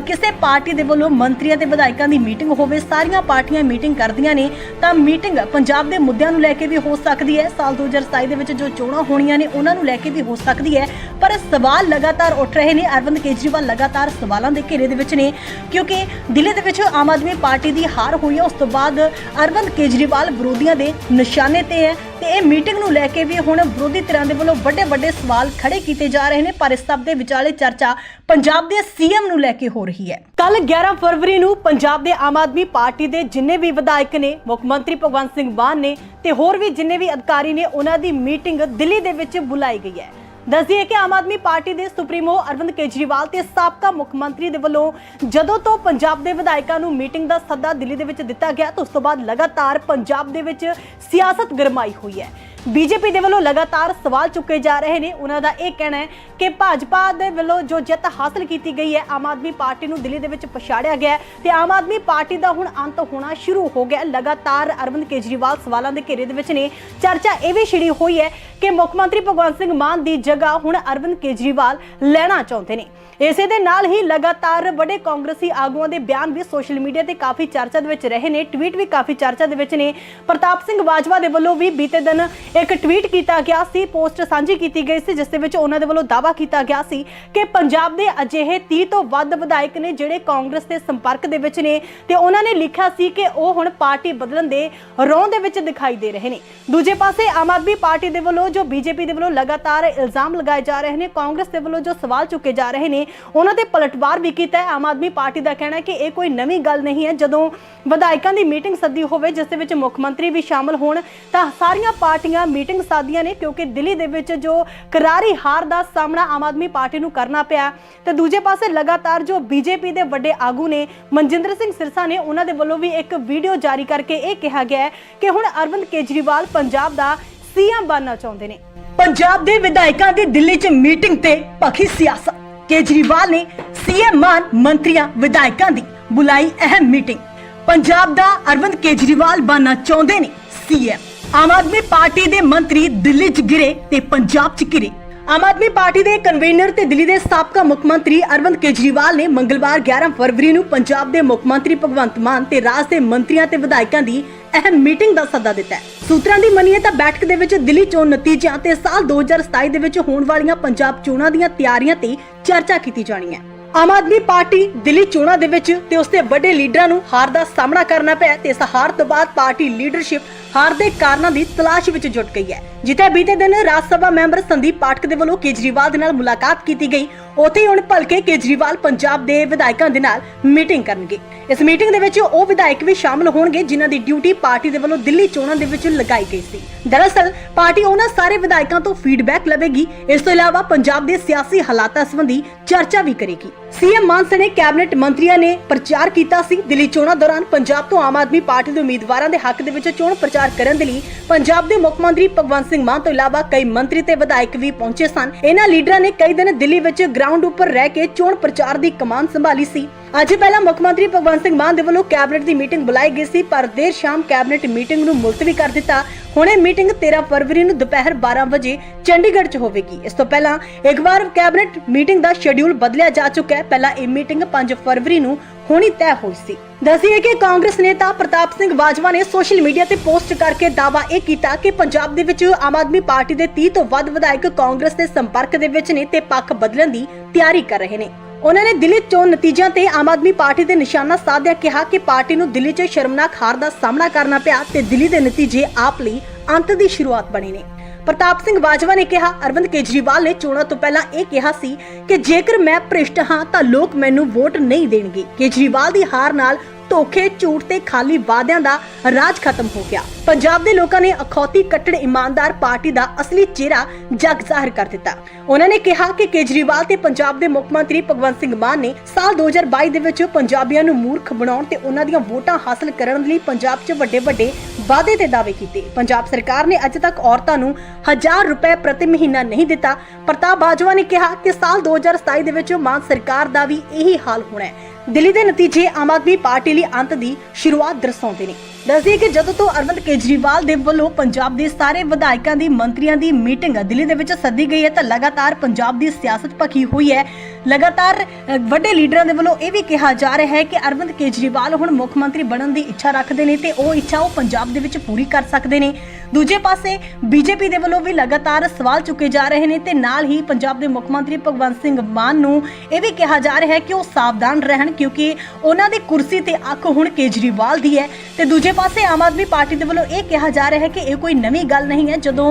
ਕਿਸੇ ਪਾਰਟੀ ਦੇ ਵੱਲੋਂ ਮੰਤਰੀਆਂ ਤੇ ਵਿਧਾਇਕਾਂ ਦੀ ਮੀਟਿੰਗ ਹੋਵੇ, ਸਾਰੀਆਂ ਪਾਰਟੀਆਂ ਮੀਟਿੰਗ ਕਰਦੀਆਂ ਨੇ, ਤਾਂ ਮੀਟਿੰਗ ਪੰਜਾਬ ਦੇ ਮੁੱਦਿਆਂ ਨੂੰ ਲੈ ਕੇ ਵੀ ਹੋ ਸਕਦੀ ਹੈ। ਸਾਲ 2027 ਦੇ ਵਿੱਚ ਜੋ ਚੋਣਾਂ ਹੋਣੀਆਂ ਨੇ, ਉਹਨਾਂ ਨੂੰ ਲੈ ਕੇ ਵੀ ਹੋ ਸਕਦੀ ਹੈ। ਪਰ ਸਵਾਲ ਲਗਾਤਾਰ ਉੱਠ ਰਹੇ ਨੇ। ਅਰਵਿੰਦ ਕੇਜਰੀਵਾਲ ਲਗਾਤਾਰ ਸਵਾਲਾਂ ਦੇ ਘੇਰੇ ਦੇ ਵਿੱਚ ਨੇ, ਕਿਉਂਕਿ ਦਿੱਲੀ ਦੇ ਵਿੱਚ ਆਮ ਆਦਮੀ ਪਾਰਟੀ ਦੀ ਹਾਰ ਹੋਈ ਹੈ। ਉਸ ਤੋਂ ਬਾਅਦ ਅਰਵਿੰਦ ਕੇਜਰੀਵਾਲ ਵਿਰੋਧੀਆਂ ਦੇ ਨਿਸ਼ਾਨੇ ਤੇ ਹੈ ਤੇ ਇਹ ਮੀਟਿੰਗ ਨੂੰ ਲੈ ਕੇ ਵੀ ਹੁਣ ਵਿਰੋਧੀ ਧਿਰਾਂ ਦੇ ਵੱਲੋਂ ਵੱਡੇ ਵੱਡੇ ਸਵਾਲ ਖੜੇ ਕੀਤੇ ਜਾ ਰਹੇ ਨੇ, ਪਰ ਇਸ ਸਭ ਦੇ ਵਿਚਾਲੇ ਚਰਚਾ ਪੰਜਾਬ ਦੇ ਸੀਐਮ ਨੂੰ ਲੈ ਕੇ ਹੋ ਰਹੀ ਹੈ। ਕੱਲ 11 ਫਰਵਰੀ ਨੂੰ ਪੰਜਾਬ ਦੇ ਆਮ ਆਦਮੀ ਪਾਰਟੀ ਦੇ ਜਿੰਨੇ ਵੀ ਵਿਧਾਇਕ ਨੇ, ਮੁੱਖ ਮੰਤਰੀ ਭਗਵੰਤ ਸਿੰਘ ਮਾਨ ਨੇ ਤੇ ਹੋਰ ਵੀ ਜਿੰਨੇ ਵੀ ਅਧਿਕਾਰੀ ਨੇ, ਉਹਨਾਂ ਦੀ ਮੀਟਿੰਗ ਦਿੱਲੀ ਦੇ ਵਿੱਚ ਬੁਲਾਈ ਗਈ ਹੈ। ਦੱਸਦੀਏ ਕਿ ਆਮ ਆਦਮੀ ਪਾਰਟੀ ਦੇ ਸੁਪਰੀਮੋ ਅਰਵਿੰਦ ਕੇਜਰੀਵਾਲ ਤੇ ਸਾਬਕਾ ਮੁੱਖ ਮੰਤਰੀ ਦੇ ਵੱਲੋਂ ਜਦੋਂ ਤੋਂ ਪੰਜਾਬ ਦੇ ਵਿਧਾਇਕਾਂ ਨੂੰ ਮੀਟਿੰਗ ਦਾ ਸੱਦਾ ਦਿੱਲੀ ਦੇ ਵਿੱਚ ਦਿੱਤਾ ਗਿਆ, ਤਾਂ ਉਸ ਤੋਂ ਬਾਅਦ ਲਗਾਤਾਰ ਪੰਜਾਬ ਦੇ ਵਿੱਚ ਸਿਆਸਤ ਗਰਮਾਈ ਹੋਈ ਹੈ। ਬੀਜੇਪੀ ਦੇ ਵੱਲੋਂ ਲਗਾਤਾਰ ਸਵਾਲ ਚੁੱਕੇ ਜਾ ਰਹੇ ਨੇ। ਉਹਨਾਂ ਦਾ ਇਹ ਕਹਿਣਾ ਹੈ ਕਿ ਭਾਜਪਾ ਦੇ ਵੱਲੋਂ ਜੋ ਜਿੱਤ ਹਾਸਲ ਕੀਤੀ ਗਈ ਹੈ, ਆਮ ਆਦਮੀ ਪਾਰਟੀ ਨੂੰ ਦਿੱਲੀ ਦੇ ਵਿੱਚ ਪਛਾੜਿਆ ਗਿਆ ਹੈ ਤੇ ਆਮ ਆਦਮੀ ਪਾਰਟੀ ਦਾ ਹੁਣ ਅੰਤ ਹੋਣਾ ਸ਼ੁਰੂ ਹੋ ਗਿਆ ਲਗਾਤਾਰ ਅਰਵਿੰਦ ਕੇਜਰੀਵਾਲ ਸਵਾਲਾਂ ਦੇ ਘੇਰੇ ਦੇ ਵਿੱਚ ਨੇ। ਚਰਚਾ ਇਹ ਵੀ ਛਿੜੀ ਹੋਈ ਹੈ ਕਿ ਮੁੱਖ ਮੰਤਰੀ ਭਗਵੰਤ ਸਿੰਘ ਮਾਨ ਦੀ ਜਗ੍ਹਾ ਹੁਣ ਅਰਵਿੰਦ ਕੇਜਰੀਵਾਲ ਲੈਣਾ ਚਾਹੁੰਦੇ ਨੇ। ਇਸੇ ਦੇ ਨਾਲ ਹੀ ਲਗਾਤਾਰ ਵੱਡੇ ਕਾਂਗਰਸੀ ਆਗੂਆਂ ਦੇ ਬਿਆਨ ਵੀ ਸੋਸ਼ਲ ਮੀਡੀਆ ਤੇ ਕਾਫੀ ਚਰਚਾ ਦੇ ਵਿੱਚ ਰਹੇ ਨੇ। ਟਵੀਟ ਵੀ ਕਾਫੀ ਚਰਚਾ ਦੇ ਵਿੱਚ ਨੇ। ਪ੍ਰਤਾਪ ਸਿੰਘ ਬਾਜਵਾ ਦੇ ਵੱਲੋਂ ਵੀ ਬੀਤੇ ਦਿਨ ਇੱਕ ਟਵੀਟ ਕੀਤਾ ਗਿਆ ਸੀ, ਪੋਸਟ ਸਾਂਝੀ ਕੀਤੀ ਗਈ ਸੀ, ਜਿਸ ਦੇ ਵਿੱਚ ਉਹਨਾਂ ਦੇ ਵੱਲੋਂ ਦਾਅਵਾ ਕੀਤਾ ਗਿਆ ਸੀ ਕਿ ਪੰਜਾਬ ਦੇ ਅਜਿਹੇ 30 ਤੋਂ ਵੱਧ ਵਿਧਾਇਕ ਨੇ ਜਿਹੜੇ ਕਾਂਗਰਸ ਦੇ ਸੰਪਰਕ ਦੇ ਵਿੱਚ ਨੇ ਤੇ ਉਹਨਾਂ ਨੇ ਲਿਖਿਆ ਸੀ ਕਿ ਉਹ ਹੁਣ ਪਾਰਟੀ ਬਦਲਣ ਦੇ ਰੌਂ ਦੇ ਵਿੱਚ ਦਿਖਾਈ ਦੇ ਰਹੇ ਨੇ। ਦੂਜੇ ਪਾਸੇ ਆਮ ਆਦਮੀ ਪਾਰਟੀ ਦੇ ਵੱਲੋਂ ਜੋ ਬੀਜੇਪੀ ਦੇ ਵੱਲੋਂ ਲਗਾਤਾਰ ਇਲਜ਼ਾਮ ਲਗਾਏ ਜਾ ਰਹੇ ਨੇ, ਕਾਂਗਰਸ ਦੇ ਵੱਲੋਂ ਜੋ ਸਵਾਲ ਚੁੱਕੇ ਜਾ ਰਹੇ ਨੇ, ਉਹਨਾਂ ਤੇ ਪਲਟਵਾਰ ਵੀ ਕੀਤਾ ਹੈ। ਆਮ ਆਦਮੀ ਪਾਰਟੀ ਦਾ ਕਹਿਣਾ ਹੈ ਕਿ ਇਹ ਕੋਈ ਨਵੀਂ ਗੱਲ ਨਹੀਂ ਹੈ। ਜਦੋਂ ਵਿਧਾਇਕਾਂ ਦੀ ਮੀਟਿੰਗ ਸੱਦੀ ਹੋਵੇ, ਜਿਸ ਦੇ ਵਿੱਚ ਮੁੱਖ ਮੰਤਰੀ ਵੀ ਸ਼ਾਮਲ ਹੋਣ, ਤਾਂ ਸਾਰੀਆਂ ਪਾਰਟੀਆਂ ਮੀਟਿੰਗ ਸਾਦੀਆਂ ਨੇ ਕਿਉਂਕਿ ਦਿੱਲੀ ਦੇ ਵਿੱਚ ਜੋ ਕਰਾਰੀ ਹਾਰ ਦਾ ਸਾਹਮਣਾ ਆਮ ਆਦਮੀ ਪਾਰਟੀ ਨੂੰ ਕਰਨਾ ਪਿਆ ਤੇ ਦੂਜੇ ਪਾਸੇ ਲਗਾਤਾਰ ਜੋ ਬੀਜੇਪੀ ਦੇ ਵੱਡੇ ਆਗੂ ਨੇ, ਮਨਜਿੰਦਰ ਸਿੰਘ ਸਿਰਸਾ ਨੇ, ਉਹਨਾਂ ਦੇ ਵੱਲੋਂ ਵੀ ਇੱਕ ਵੀਡੀਓ ਜਾਰੀ ਕਰਕੇ ਇਹ ਕਿਹਾ ਗਿਆ ਹੈ ਕਿ ਹੁਣ ਅਰਵਿੰਦ ਕੇਜਰੀਵਾਲ ਪੰਜਾਬ ਦਾ ਸੀਐਮ ਬਣਨਾ ਚਾਹੁੰਦੇ ਨੇ। ਪੰਜਾਬ ਦੇ ਵਿਧਾਇਕਾਂ ਦੀ ਦਿੱਲੀ 'ਚ ਮੀਟਿੰਗ ਤੇ ਭਖੀ ਸਿਆਸਤ। ਕੇਜਰੀਵਾਲ ਨੇ ਸੀਐਮ ਮਾਨ ਮੰਤਰੀਆਂ ਵਿਧਾਇਕਾਂ ਦੀ ਬੁਲਾਈ ਅਹਿਮ ਮੀਟਿੰਗ। ਪੰਜਾਬ ਦਾ ਅਰਵਿੰਦ ਕੇਜਰੀਵਾਲ ਬਣਨਾ ਚਾਹੁੰਦੇ ਨੇ ਸੀਐਮ। ਆਮ ਆਦਮੀ ਪਾਰਟੀ ਦੇ ਮੰਤਰੀ ਦਿੱਲੀ 'ਚ ਗਿਰੇ ਤੇ ਪੰਜਾਬ 'ਚ ਗਿਰੇ ਆਮ ਆਦਮੀ ਪਾਰਟੀ ਦੇ ਕਨਵੀਨਰ ਤੇ ਦਿੱਲੀ ਦੇ ਸਾਬਕਾ ਮੁੱਖ ਮੰਤਰੀ ਅਰਵਿੰਦ ਕੇਜਰੀਵਾਲ ਨੇ ਮੰਗਲਵਾਰ 11 ਫਰਵਰੀ ਨੂੰ ਪੰਜਾਬ ਦੇ ਮੁੱਖ ਮੰਤਰੀ ਭਗਵੰਤ ਮਾਨ ਤੇ ਰਾਜ ਦੇ ਮੰਤਰੀਆਂ ਤੇ ਵਿਧਾਇਕਾਂ ਦੀ ਅਹਿਮ ਮੀਟਿੰਗ ਦਾ ਸੱਦਾ ਦਿੱਤਾ ਹੈ। ਸੂਤਰਾਂ ਦੀ ਮੰਨੀਏ ਤਾਂ ਬੈਠਕ ਦੇ ਵਿੱਚ ਦਿੱਲੀ ਚੋਣ ਨਤੀਜਿਆਂ ਤੇ ਸਾਲ 2027 ਦੇ ਵਿੱਚ ਹੋਣ ਵਾਲੀਆਂ ਪੰਜਾਬ ਚੋਣਾਂ ਦੀਆਂ ਤਿਆਰੀਆਂ ਤੇ ਚਰਚਾ ਕੀਤੀ ਜਾਣੀ ਹੈ। ਆਮ ਆਦਮੀ ਪਾਰਟੀ ਦਿੱਲੀ ਚੋਣਾਂ ਦੇ ਵਿੱਚ ਤੇ ਉਸਦੇ ਵੱਡੇ ਲੀਡਰਾਂ ਨੂੰ ਹਾਰ ਦਾ ਸਾਹਮਣਾ ਕਰਨਾ ਪਿਆ ਤੇ ਇਸ ਹਾਰ ਤੋਂ ਬਾਅਦ ਪਾਰਟੀ ਲੀਡਰਸ਼ਿਪ ਹਾਰ ਦੇ ਕਾਰਨਾਂ ਦੀ ਤਲਾਸ਼ ਵਿੱਚ ਜੁਟ ਗਈ ਹੈ। ਜਿੱਥੇ ਬੀਤੇ ਦਿਨ ਰਾਜ ਸਭਾ ਮੈਂਬਰ ਸੰਦੀਪ ਪਾਠਕ ਦੇ ਵੱਲੋਂ ਕੇਜਰੀਵਾਲ ਦੇ ਨਾਲ ਮੁਲਾਕਾਤ ਕੀਤੀ ਗਈ। ਉੱਥੇ ਹੀ ਹੁਣ ਭਲਕੇ ਕੇਜਰੀਵਾਲ ਪੰਜਾਬ ਦੇ ਵਿਧਾਇਕਾਂ ਦੇ ਨਾਲ ਮੀਟਿੰਗ ਕਰਨਗੇ। ਇਸ ਮੀਟਿੰਗ ਦੇ ਵਿੱਚ ਉਹ ਵਿਧਾਇਕ ਵੀ ਸ਼ਾਮਲ ਹੋਣਗੇ ਜਿਨ੍ਹਾਂ ਦੀ ਡਿਊਟੀ ਪਾਰਟੀ ਦੇ ਵੱਲੋਂ ਦਿੱਲੀ ਚੋਣਾਂ ਦੇ ਵਿੱਚ ਲਗਾਈ ਗਈ ਸੀ। ਦਰਅਸਲ, ਪਾਰਟੀ ਉਹਨਾਂ ਸਾਰੇ ਵਿਧਾਇਕਾਂ ਤੋਂ ਫੀਡਬੈਕ ਲਵੇਗੀ। ਇਸ ਤੋਂ ਇਲਾਵਾ ਪੰਜਾਬ ਦੇ ਸਿਆਸੀ ਹਾਲਾਤਾਂ ਸੰਬੰਧੀ ਚਰਚਾ ਵੀ ਕਰੇਗੀ। ਸੀਐਮ ਮਾਨ ਸਣੇ ਕੈਬਨਿਟ ਮੰਤਰੀਆਂ ਨੇ ਪ੍ਰਚਾਰ ਕੀਤਾ ਸੀ। ਦਿੱਲੀ ਚੋਣਾਂ ਦੌਰਾਨ ਪੰਜਾਬ ਤੋਂ ਆਮ ਆਦਮੀ ਪਾਰਟੀ ਦੇ ਉਮੀਦਵਾਰਾਂ ਦੇ ਹੱਕ ਦੇ ਵਿੱਚ ਚੋਣ ਪ੍ਰਚਾਰ ਕਰਨ ਦੇ ਲਈ ਪੰਜਾਬ ਦੇ ਮੁੱਖ ਮੰਤਰੀ ਭਗਵੰਤ ਸਿੰਘ ਮਾਨ ਤੋਂ ਇਲਾਵਾ ਕਈ ਮੰਤਰੀ ਤੇ ਵਿਧਾਇਕ ਵੀ ਪਹੁੰਚੇ ਸਨ। ਇਹਨਾਂ ਲੀਡਰਾਂ ਨੇ ਕਈ ਦਿਨ ਦਿੱਲੀ ਵਿੱਚ ਗਰਾਊਂਡ ਉੱਪਰ ਰਹਿ ਕੇ ਚੋਣ ਪ੍ਰਚਾਰ ਦੀ ਕਮਾਨ ਸੰਭਾਲੀ ਸੀ। ਅੱਜ ਪਹਿਲਾਂ ਮੁੱਖ ਮੰਤਰੀ ਭਗਵੰਤ ਸਿੰਘ ਮਾਨ ਦੇ ਵੱਲੋਂ ਕੈਬਨਿਟ ਦੀ ਮੀਟਿੰਗ ਬੁਲਾਈ ਗਈ ਸੀ, ਪਰ ਦੇਰ ਸ਼ਾਮ ਕੈਬਨਿਟ ਮੀਟਿੰਗ ਨੂੰ ਮੁਲਤਵੀ ਕਰ ਦਿੱਤਾ। ਹੁਣ ਇਹ ਮੀਟਿੰਗ 13 ਫਰਵਰੀ ਨੂੰ ਦੁਪਹਿਰ 12 ਵਜੇ ਚੰਡੀਗੜ੍ਹ 'ਚ ਹੋਵੇਗੀ। ਇਸ ਤੋਂ ਪਹਿਲਾਂ ਇੱਕ ਵਾਰ ਕੈਬਨਿਟ ਮੀਟਿੰਗ ਦਾ ਸ਼ੈਡਿਊਲ ਬਦਲਿਆ ਜਾ ਚੁੱਕਾ ਹੈ। ਪਹਿਲਾਂ ਇਹ ਮੀਟਿੰਗ 5 ਫਰਵਰੀ ਨੂੰ ਹੋਣੀ ਤੈਅ ਹੋਈ ਸੀ। ਦੱਸੀਏ ਕਿ ਕਾਂਗਰਸ ਨੇਤਾ ਪ੍ਰਤਾਪ ਸਿੰਘ ਬਾਜਵਾ ਨੇ ਸੋਸ਼ਲ ਮੀਡੀਆ ਤੇ ਪੋਸਟ ਕਰਕੇ ਦਾਅਵਾ ਇਹ ਕੀਤਾ ਕਿ ਪੰਜਾਬ ਦੇ ਵਿੱਚ ਆਮ ਆਦਮੀ ਪਾਰਟੀ ਦੇ 30 ਤੋਂ ਵੱਧ ਵਿਧਾਇਕ ਕਾਂਗਰਸ ਦੇ ਸੰਪਰਕ ਦੇ ਵਿੱਚ ਨੇ ਤੇ ਪੱਖ ਬਦਲਣ ਦੀ ਤਿਆਰੀ ਕਰ ਰਹੇ ਨੇ। ਉਹਨਾਂ ਨੇ ਦਿੱਲੀ ਚੋਣ ਨਤੀਜਿਆਂ ਤੇ ਆਮ ਆਦਮੀ ਪਾਰਟੀ ਦੇ ਨਿਸ਼ਾਨਾ ਸਾਧਿਆ, ਕਿਹਾ ਕਿ ਪਾਰਟੀ ਨੂੰ ਦਿੱਲੀ 'ਚ ਸ਼ਰਮਨਾਕ ਹਾਰ ਦਾ ਸਾਹਮਣਾ ਕਰਨਾ ਪਿਆ ਤੇ ਦਿੱਲੀ ਦੇ ਨਤੀਜੇ ਆਪ ਲਈ ਅੰਤ ਦੀ ਸ਼ੁਰੂਆਤ ਬਣੇ ਨੇ। ਪ੍ਰਤਾਪ ਸਿੰਘ ਬਾਜਵਾ ਨੇ ਕਿਹਾ, ਅਰਵਿੰਦ ਕੇਜਰੀਵਾਲ ਨੇ ਚੋਣਾਂ ਤੋਂ ਪਹਿਲਾਂ ਇਹ ਕਿਹਾ ਸੀ ਕਿ ਜੇਕਰ ਮੈਂ ਭ੍ਰਿਸ਼ਟ ਹਾਂ ਤਾਂ ਲੋਕ ਮੈਨੂੰ ਵੋਟ ਨਹੀਂ ਦੇਣਗੇ। ਕੇਜਰੀਵਾਲ ਦੀ ਹਾਰ ਨਾਲ ਧੋਖੇ, ਝੂਠ ਤੇ ਖਾਲੀ ਵਾਅਦਿਆਂ ਦਾ ਰਾਜ ਖਤਮ ਹੋ ਗਿਆ। ਪੰਜਾਬ ਦੇ ਲੋਕਾਂ ਨੇ ਅਖੌਤੀ ਕੱਟੜ ਇਮਾਨਦਾਰ ਪਾਰਟੀ ਦਾ ਅਸਲੀ ਚਿਹਰਾ ਜਗ ਜ਼ਾਹਰ ਕਰ ਦਿੱਤਾ। ਉਹਨਾਂ ਨੇ ਕਿਹਾ ਕਿ ਕੇਜਰੀਵਾਲ ਤੇ ਪੰਜਾਬ ਦੇ ਮੁੱਖ ਮੰਤਰੀ ਭਗਵੰਤ ਸਿੰਘ ਮਾਨ ਨੇ ਸਾਲ 2022 ਦੇ ਵਿੱਚ ਪੰਜਾਬੀਆਂ ਨੂੰ ਮੂਰਖ ਬਣਾਉਣ ਤੇ ਉਹਨਾਂ ਦੀਆਂ ਵੋਟਾਂ ਹਾਸਲ ਕਰਨ ਲਈ ਪੰਜਾਬ 'ਚ ਵੱਡੇ ਵੱਡੇ ਵਾਅਦੇ ਤੇ ਦਾਅਵੇ ਕੀਤੇ। ਪੰਜਾਬ ਸਰਕਾਰ ਨੇ ਅਜੇ ਤੱਕ ਔਰਤਾਂ ਨੂੰ 1000 ਰੁਪਏ ਪ੍ਰਤੀ ਮਹੀਨਾ ਨਹੀਂ ਦਿੱਤਾ। ਪ੍ਰਤਾਪ ਬਾਜਵਾ ਨੇ ਕਿਹਾ ਕਿ ਸਾਲ 2027 ਦੇ ਵਿੱਚ ਮਾਨ ਸਰਕਾਰ ਦਾ ਵੀ ਇਹੀ ਹਾਲ ਹੋਣਾ ਹੈ। ਦਿੱਲੀ ਦੇ ਨਤੀਜੇ ਆਮ ਆਦਮੀ ਪਾਰਟੀ ਲਈ ਅੰਤ ਦੀ ਸ਼ੁਰੂਆਤ ਦਰਸਾਉਂਦੇ ਨੇ। ਦੱਸਦੀ ਕਿ ਜਦੋਂ ਤੋਂ ਅਰਵਿੰਦ ਕੇਜਰੀਵਾਲ ਦੇ ਵੱਲੋਂ ਪੰਜਾਬ ਦੇ ਸਾਰੇ ਵਿਧਾਇਕਾਂ ਦੀ ਮੰਤਰੀਆਂ ਦੀ ਮੀਟਿੰਗ ਦਿੱਲੀ ਦੇ ਵਿੱਚ ਸੱਦੀ ਗਈ ਹੈ ਤਾਂ ਲਗਾਤਾਰ ਪੰਜਾਬ ਦੀ ਸਿਆਸਤ ਭਖੀ ਹੋਈ ਹੈ। ਲਗਾਤਾਰ ਵੱਡੇ ਲੀਡਰਾਂ ਦੇ ਵੱਲੋਂ ਇਹ ਵੀ ਕਿਹਾ ਜਾ ਰਿਹਾ ਹੈ ਕਿ ਅਰਵਿੰਦ ਕੇਜਰੀਵਾਲ ਹੁਣ ਮੁੱਖ ਮੰਤਰੀ ਬਣਨ ਦੀ ਇੱਛਾ ਰੱਖਦੇ ਨੇ ਤੇ ਉਹ ਇੱਛਾ ਉਹ ਪੰਜਾਬ ਦੇ ਵਿੱਚ ਪੂਰੀ ਕਰ ਸਕਦੇ ਨੇ। ਦੂਜੇ ਪਾਸੇ, ਬੀਜੇਪੀ ਦੇ ਵੱਲੋਂ ਵੀ ਲਗਾਤਾਰ ਸਵਾਲ ਚੁੱਕੇ ਜਾ ਰਹੇ ਨੇ ਤੇ ਨਾਲ ਹੀ ਪੰਜਾਬ ਦੇ ਮੁੱਖ ਮੰਤਰੀ ਭਗਵੰਤ ਸਿੰਘ ਮਾਨ ਨੂੰ ਇਹ ਵੀ ਕਿਹਾ ਜਾ ਰਿਹਾ ਹੈ ਕਿ ਉਹ ਸਾਵਧਾਨ ਰਹਿਣ ਕਿਉਂਕਿ ਉਹਨਾਂ ਦੀ ਕੁਰਸੀ ਤੇ ਅੱਖ ਹੁਣ ਕੇਜਰੀਵਾਲ ਦੀ ਹੈ। ਤੇ ਦੂਜੇ ਪਾਸੇ ਆਮ ਆਦਮੀ ਪਾਰਟੀ ਦੇ ਵੱਲੋਂ ਇਹ ਕਿਹਾ ਜਾ ਰਿਹਾ ਹੈ ਕਿ ਇਹ ਕੋਈ ਨਵੀਂ ਗੱਲ ਨਹੀਂ ਹੈ। ਜਦੋਂ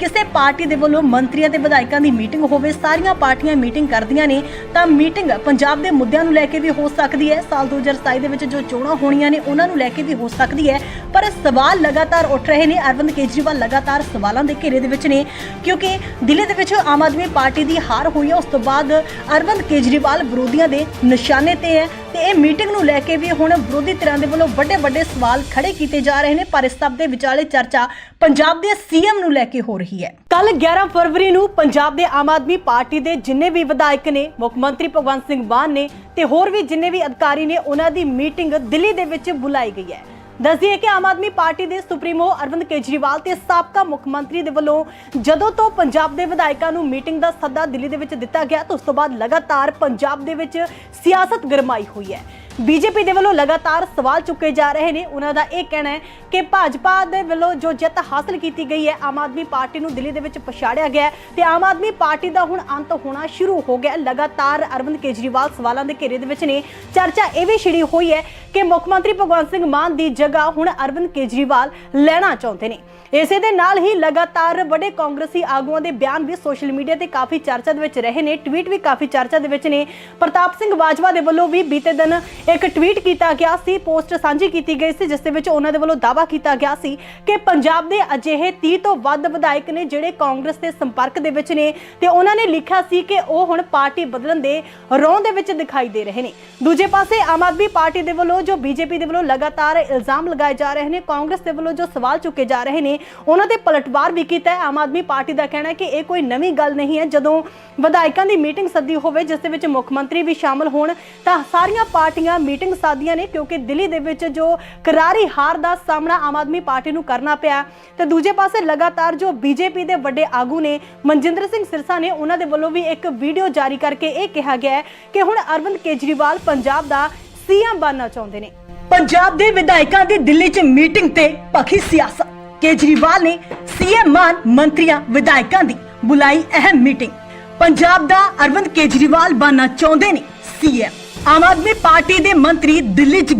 ਕਿਸੇ ਪਾਰਟੀ ਦੇ ਵੱਲੋਂ ਮੰਤਰੀਆਂ ਤੇ ਵਿਧਾਇਕਾਂ ਦੀ ਮੀਟਿੰਗ ਹੋਵੇ, ਸਾਰੀਆਂ ਪਾਰਟੀਆਂ ਮੀਟਿੰਗ ਕਰਦੀਆਂ ਨੇ, ਤਾਂ ਮੀਟਿੰਗ ਪੰਜਾਬ ਦੇ ਮੁੱਦਿਆਂ ਨੂੰ ਲੈ ਕੇ ਵੀ ਹੋ ਸਕਦੀ ਹੈ। ਸਾਲ 2027 ਦੇ ਵਿੱਚ ਜੋ ਚੋਣਾਂ ਹੋਣੀਆਂ ਨੇ, ਉਹਨਾਂ ਨੂੰ ਲੈ ਕੇ ਵੀ ਹੋ ਸਕਦੀ ਹੈ। ਪਰ ਸਵਾਲ ਲਗਾਤਾਰ ਉੱਠ ਰਹੇ ਨੇ। ਅਰਵਿੰਦ ਕੇਜਰੀਵਾਲ ਲਗਾਤਾਰ ਸਵਾਲਾਂ ਦੇ ਘੇਰੇ ਦੇ ਵਿੱਚ ਨੇ, ਕਿਉਂਕਿ ਦਿੱਲੀ ਦੇ ਵਿੱਚ ਆਮ ਆਦਮੀ ਪਾਰਟੀ ਦੀ ਹਾਰ ਹੋਈ ਹੈ। ਉਸ ਤੋਂ ਬਾਅਦ ਅਰਵਿੰਦ ਕੇਜਰੀਵਾਲ ਵਿਰੋਧੀਆਂ ਦੇ ਨਿਸ਼ਾਨੇ ਤੇ ਹੈ ਤੇ ਇਹ ਮੀਟਿੰਗ ਨੂੰ ਲੈ ਕੇ ਵੀ ਹੁਣ ਵਿਰੋਧੀ ਧਿਰਾਂ ਦੇ ਵੱਲੋਂ ਵੱਡੇ ਵੱਡੇ ਸਵਾਲ ਖੜੇ ਕੀਤੇ ਜਾ ਰਹੇ ਨੇ, ਪਰ ਇਸ ਸਭ ਦੇ ਵਿਚਾਲੇ ਚਰਚਾ ਪੰਜਾਬ ਦੇ ਸੀਐਮ ਨੂੰ ਲੈ ਕੇ ਹੋ ਰਹੀ ਹੈ। ਕੱਲ 11 ਫਰਵਰੀ ਨੂੰ ਪੰਜਾਬ ਦੇ ਆਮ ਆਦਮੀ ਪਾਰਟੀ ਦੇ ਜਿੰਨੇ ਵੀ ਵਿਧਾਇਕ ਨੇ, ਮੁੱਖ ਮੰਤਰੀ ਭਗਵੰਤ ਸਿੰਘ ਮਾਨ ਨੇ ਤੇ ਹੋਰ ਵੀ ਜਿੰਨੇ ਵੀ ਅਧਿਕਾਰੀ ਨੇ, ਉਹਨਾਂ ਦੀ ਮੀਟਿੰਗ ਦਿੱਲੀ ਦੇ ਵਿੱਚ ਬੁਲਾਈ ਗਈ ਹੈ। ਦੱਸਦੀਏ ਕਿ ਆਮ ਆਦਮੀ ਪਾਰਟੀ ਦੇ ਸੁਪਰੀਮੋ ਅਰਵਿੰਦ ਕੇਜਰੀਵਾਲ ਤੇ ਸਾਬਕਾ ਮੁੱਖ ਮੰਤਰੀ ਦੇ ਵੱਲੋਂ ਜਦੋਂ ਤੋਂ ਪੰਜਾਬ ਦੇ ਵਿਧਾਇਕਾਂ ਨੂੰ ਮੀਟਿੰਗ ਦਾ ਸੱਦਾ ਦਿੱਲੀ ਦੇ ਵਿੱਚ ਦਿੱਤਾ ਗਿਆ, ਤਾਂ ਉਸ ਤੋਂ ਬਾਅਦ ਲਗਾਤਾਰ ਪੰਜਾਬ ਦੇ ਵਿੱਚ ਸਿਆਸਤ ਗਰਮਾਈ ਹੋਈ ਹੈ। ਬੀਜੇਪੀ ਦੇ ਵੱਲੋਂ ਲਗਾਤਾਰ ਸਵਾਲ ਚੁੱਕੇ ਜਾ ਰਹੇ ਨੇ। ਉਹਨਾਂ ਦਾ ਇਹ ਕਹਿਣਾ ਹੈ ਕਿ ਭਾਜਪਾ ਦੇ ਵੱਲੋਂ ਜੋ ਜਿੱਤ ਹਾਸਲ ਕੀਤੀ ਗਈ ਹੈ, ਆਮ ਆਦਮੀ ਪਾਰਟੀ ਨੂੰ ਦਿੱਲੀ ਦੇ ਵਿੱਚ ਪਛਾੜਿਆ ਗਿਆ ਤੇ ਆਮ ਆਦਮੀ ਪਾਰਟੀ ਦਾ ਹੁਣ ਅੰਤ ਹੋਣਾ ਸ਼ੁਰੂ ਹੋ ਗਿਆ ਲਗਾਤਾਰ ਅਰਵਿੰਦ ਕੇਜਰੀਵਾਲ ਸਵਾਲਾਂ ਦੇ ਘੇਰੇ ਦੇ ਵਿੱਚ ਨੇ। ਚਰਚਾ ਇਹ ਵੀ ਛਿੜੀ ਹੋਈ ਹੈ ਕਿ ਮੁੱਖ ਮੰਤਰੀ ਭਗਵੰਤ ਸਿੰਘ ਮਾਨ ਦੀ ਜਗ੍ਹਾ ਹੁਣ ਅਰਵਿੰਦ ਕੇਜਰੀਵਾਲ ਲੈਣਾ ਚਾਹੁੰਦੇ ਨੇ। ਇਸੇ ਦੇ ਨਾਲ ਹੀ ਲਗਾਤਾਰ ਵੱਡੇ ਕਾਂਗਰਸੀ ਆਗੂਆਂ ਦੇ ਬਿਆਨ ਵੀ ਸੋਸ਼ਲ ਮੀਡੀਆ ਤੇ ਕਾਫੀ ਚਰਚਾ ਦੇ ਵਿੱਚ ਰਹੇ ਨੇ। ਟਵੀਟ ਵੀ ਕਾਫੀ ਚਰਚਾ ਦੇ ਵਿੱਚ ਨੇ। ਪ੍ਰਤਾਪ ਸਿੰਘ ਬਾਜਵਾ ਦੇ ਵੱਲੋਂ ਵੀ ਬੀਤੇ ਦਿਨ ਇੱਕ ਟਵੀਟ ਕੀਤਾ ਗਿਆ ਸੀ ਪੋਸਟ ਸਾਂਝੀ ਕੀਤੀ ਗਈ ਸੀ, ਜਿਸ ਦੇ ਵਿੱਚ ਉਹਨਾਂ ਦੇ ਵੱਲੋਂ ਦਾਅਵਾ ਕੀਤਾ ਗਿਆ ਸੀ ਕਿ ਪੰਜਾਬ ਦੇ ਅਜਿਹੇ 30 ਤੋਂ ਵੱਧ ਵਿਧਾਇਕ ਨੇ ਜਿਹੜੇ ਕਾਂਗਰਸ ਦੇ ਸੰਪਰਕ ਦੇ ਵਿੱਚ ਨੇ ਤੇ ਉਹਨਾਂ ਨੇ ਲਿਖਿਆ ਸੀ ਕਿ ਉਹ ਹੁਣ ਪਾਰਟੀ ਬਦਲਣ ਦੇ ਰੌਂ ਦੇ ਵਿੱਚ ਦਿਖਾਈ ਦੇ ਰਹੇ ਨੇ। ਦੂਜੇ ਪਾਸੇ ਆਮ ਆਦਮੀ ਪਾਰਟੀ ਦੇ ਵੱਲੋਂ ਜੋ ਬੀਜੇਪੀ ਦੇ ਵੱਲੋਂ ਲਗਾਤਾਰ ਇਲਜ਼ਾਮ ਲਗਾਏ ਜਾ ਰਹੇ ਨੇ, ਕਾਂਗਰਸ ਦੇ ਵੱਲੋਂ ਜੋ ਸਵਾਲ ਚੁੱਕੇ ਜਾ ਰਹੇ ਨੇ, ਉਹਨਾਂ ਤੇ ਪਲਟਵਾਰ ਵੀ ਕੀਤਾ ਹੈ। ਆਮ ਆਦਮੀ ਪਾਰਟੀ ਦਾ ਕਹਿਣਾ ਹੈ ਕਿ ਇਹ ਕੋਈ ਨਵੀਂ ਗੱਲ ਨਹੀਂ ਹੈ। ਜਦੋਂ ਵਿਧਾਇਕਾਂ ਦੀ ਮੀਟਿੰਗ ਸੱਦੀ ਹੋਵੇ, ਜਿਸ ਦੇ ਵਿੱਚ ਮੁੱਖ ਮੰਤਰੀ ਵੀ ਸ਼ਾਮਲ ਹੋਣ, ਤਾਂ ਸਾਰੀਆਂ ਪਾਰਟੀਆਂ ਮੀਟਿੰਗ ਸਾਦੀਆਂ ਨੇ ਕਿਉਂਕਿ ਦਿੱਲੀ ਦੇ ਵਿੱਚ ਜੋ ਕਰਾਰੀ ਹਾਰ ਦਾ ਸਾਹਮਣਾ ਆਮ ਆਦਮੀ ਪਾਰਟੀ ਨੂੰ ਕਰਨਾ ਪਿਆ ਤੇ ਦੂਜੇ ਪਾਸੇ ਲਗਾਤਾਰ ਜੋ ਬੀਜੇਪੀ ਦੇ ਵੱਡੇ ਆਗੂ ਨੇ ਮਨਜਿੰਦਰ ਸਿੰਘ ਸਿਰਸਾ ਨੇ ਉਹਨਾਂ ਦੇ ਵੱਲੋਂ ਵੀ ਇੱਕ ਵੀਡੀਓ ਜਾਰੀ ਕਰਕੇ ਇਹ ਕਿਹਾ ਗਿਆ ਕਿ ਹੁਣ ਅਰਵਿੰਦ ਕੇਜਰੀਵਾਲ ਪੰਜਾਬ ਦਾ ਸੀਐਮ ਬਣਨਾ ਚਾਹੁੰਦੇ ਨੇ। ਪੰਜਾਬ ਦੇ ਵਿਧਾਇਕਾਂ ਦੀ ਦਿੱਲੀ 'ਚ ਮੀਟਿੰਗ ਤੇ ਪੱਖੀ ਸਿਆਸਤ। ਕੇਜਰੀਵਾਲ ਨੇ ਸੀਐਮ ਮਾਨ ਮੰਤਰੀਆਂ ਵਿਧਾਇਕਾਂ ਦੀ ਬੁਲਾਈ ਅਹਿਮ ਮੀਟਿੰਗ। ਪੰਜਾਬ ਦਾ ਅਰਵਿੰਦ ਕੇਜਰੀਵਾਲ ਬਣਨਾ ਚਾਹੁੰਦੇ ਨੇ ਸੀਐਮ। ਆਮ ਆਦਮੀ ਪਾਰਟੀ ਦੇ ਮੰਤਰੀ ਦਿੱਲੀ 'ਚ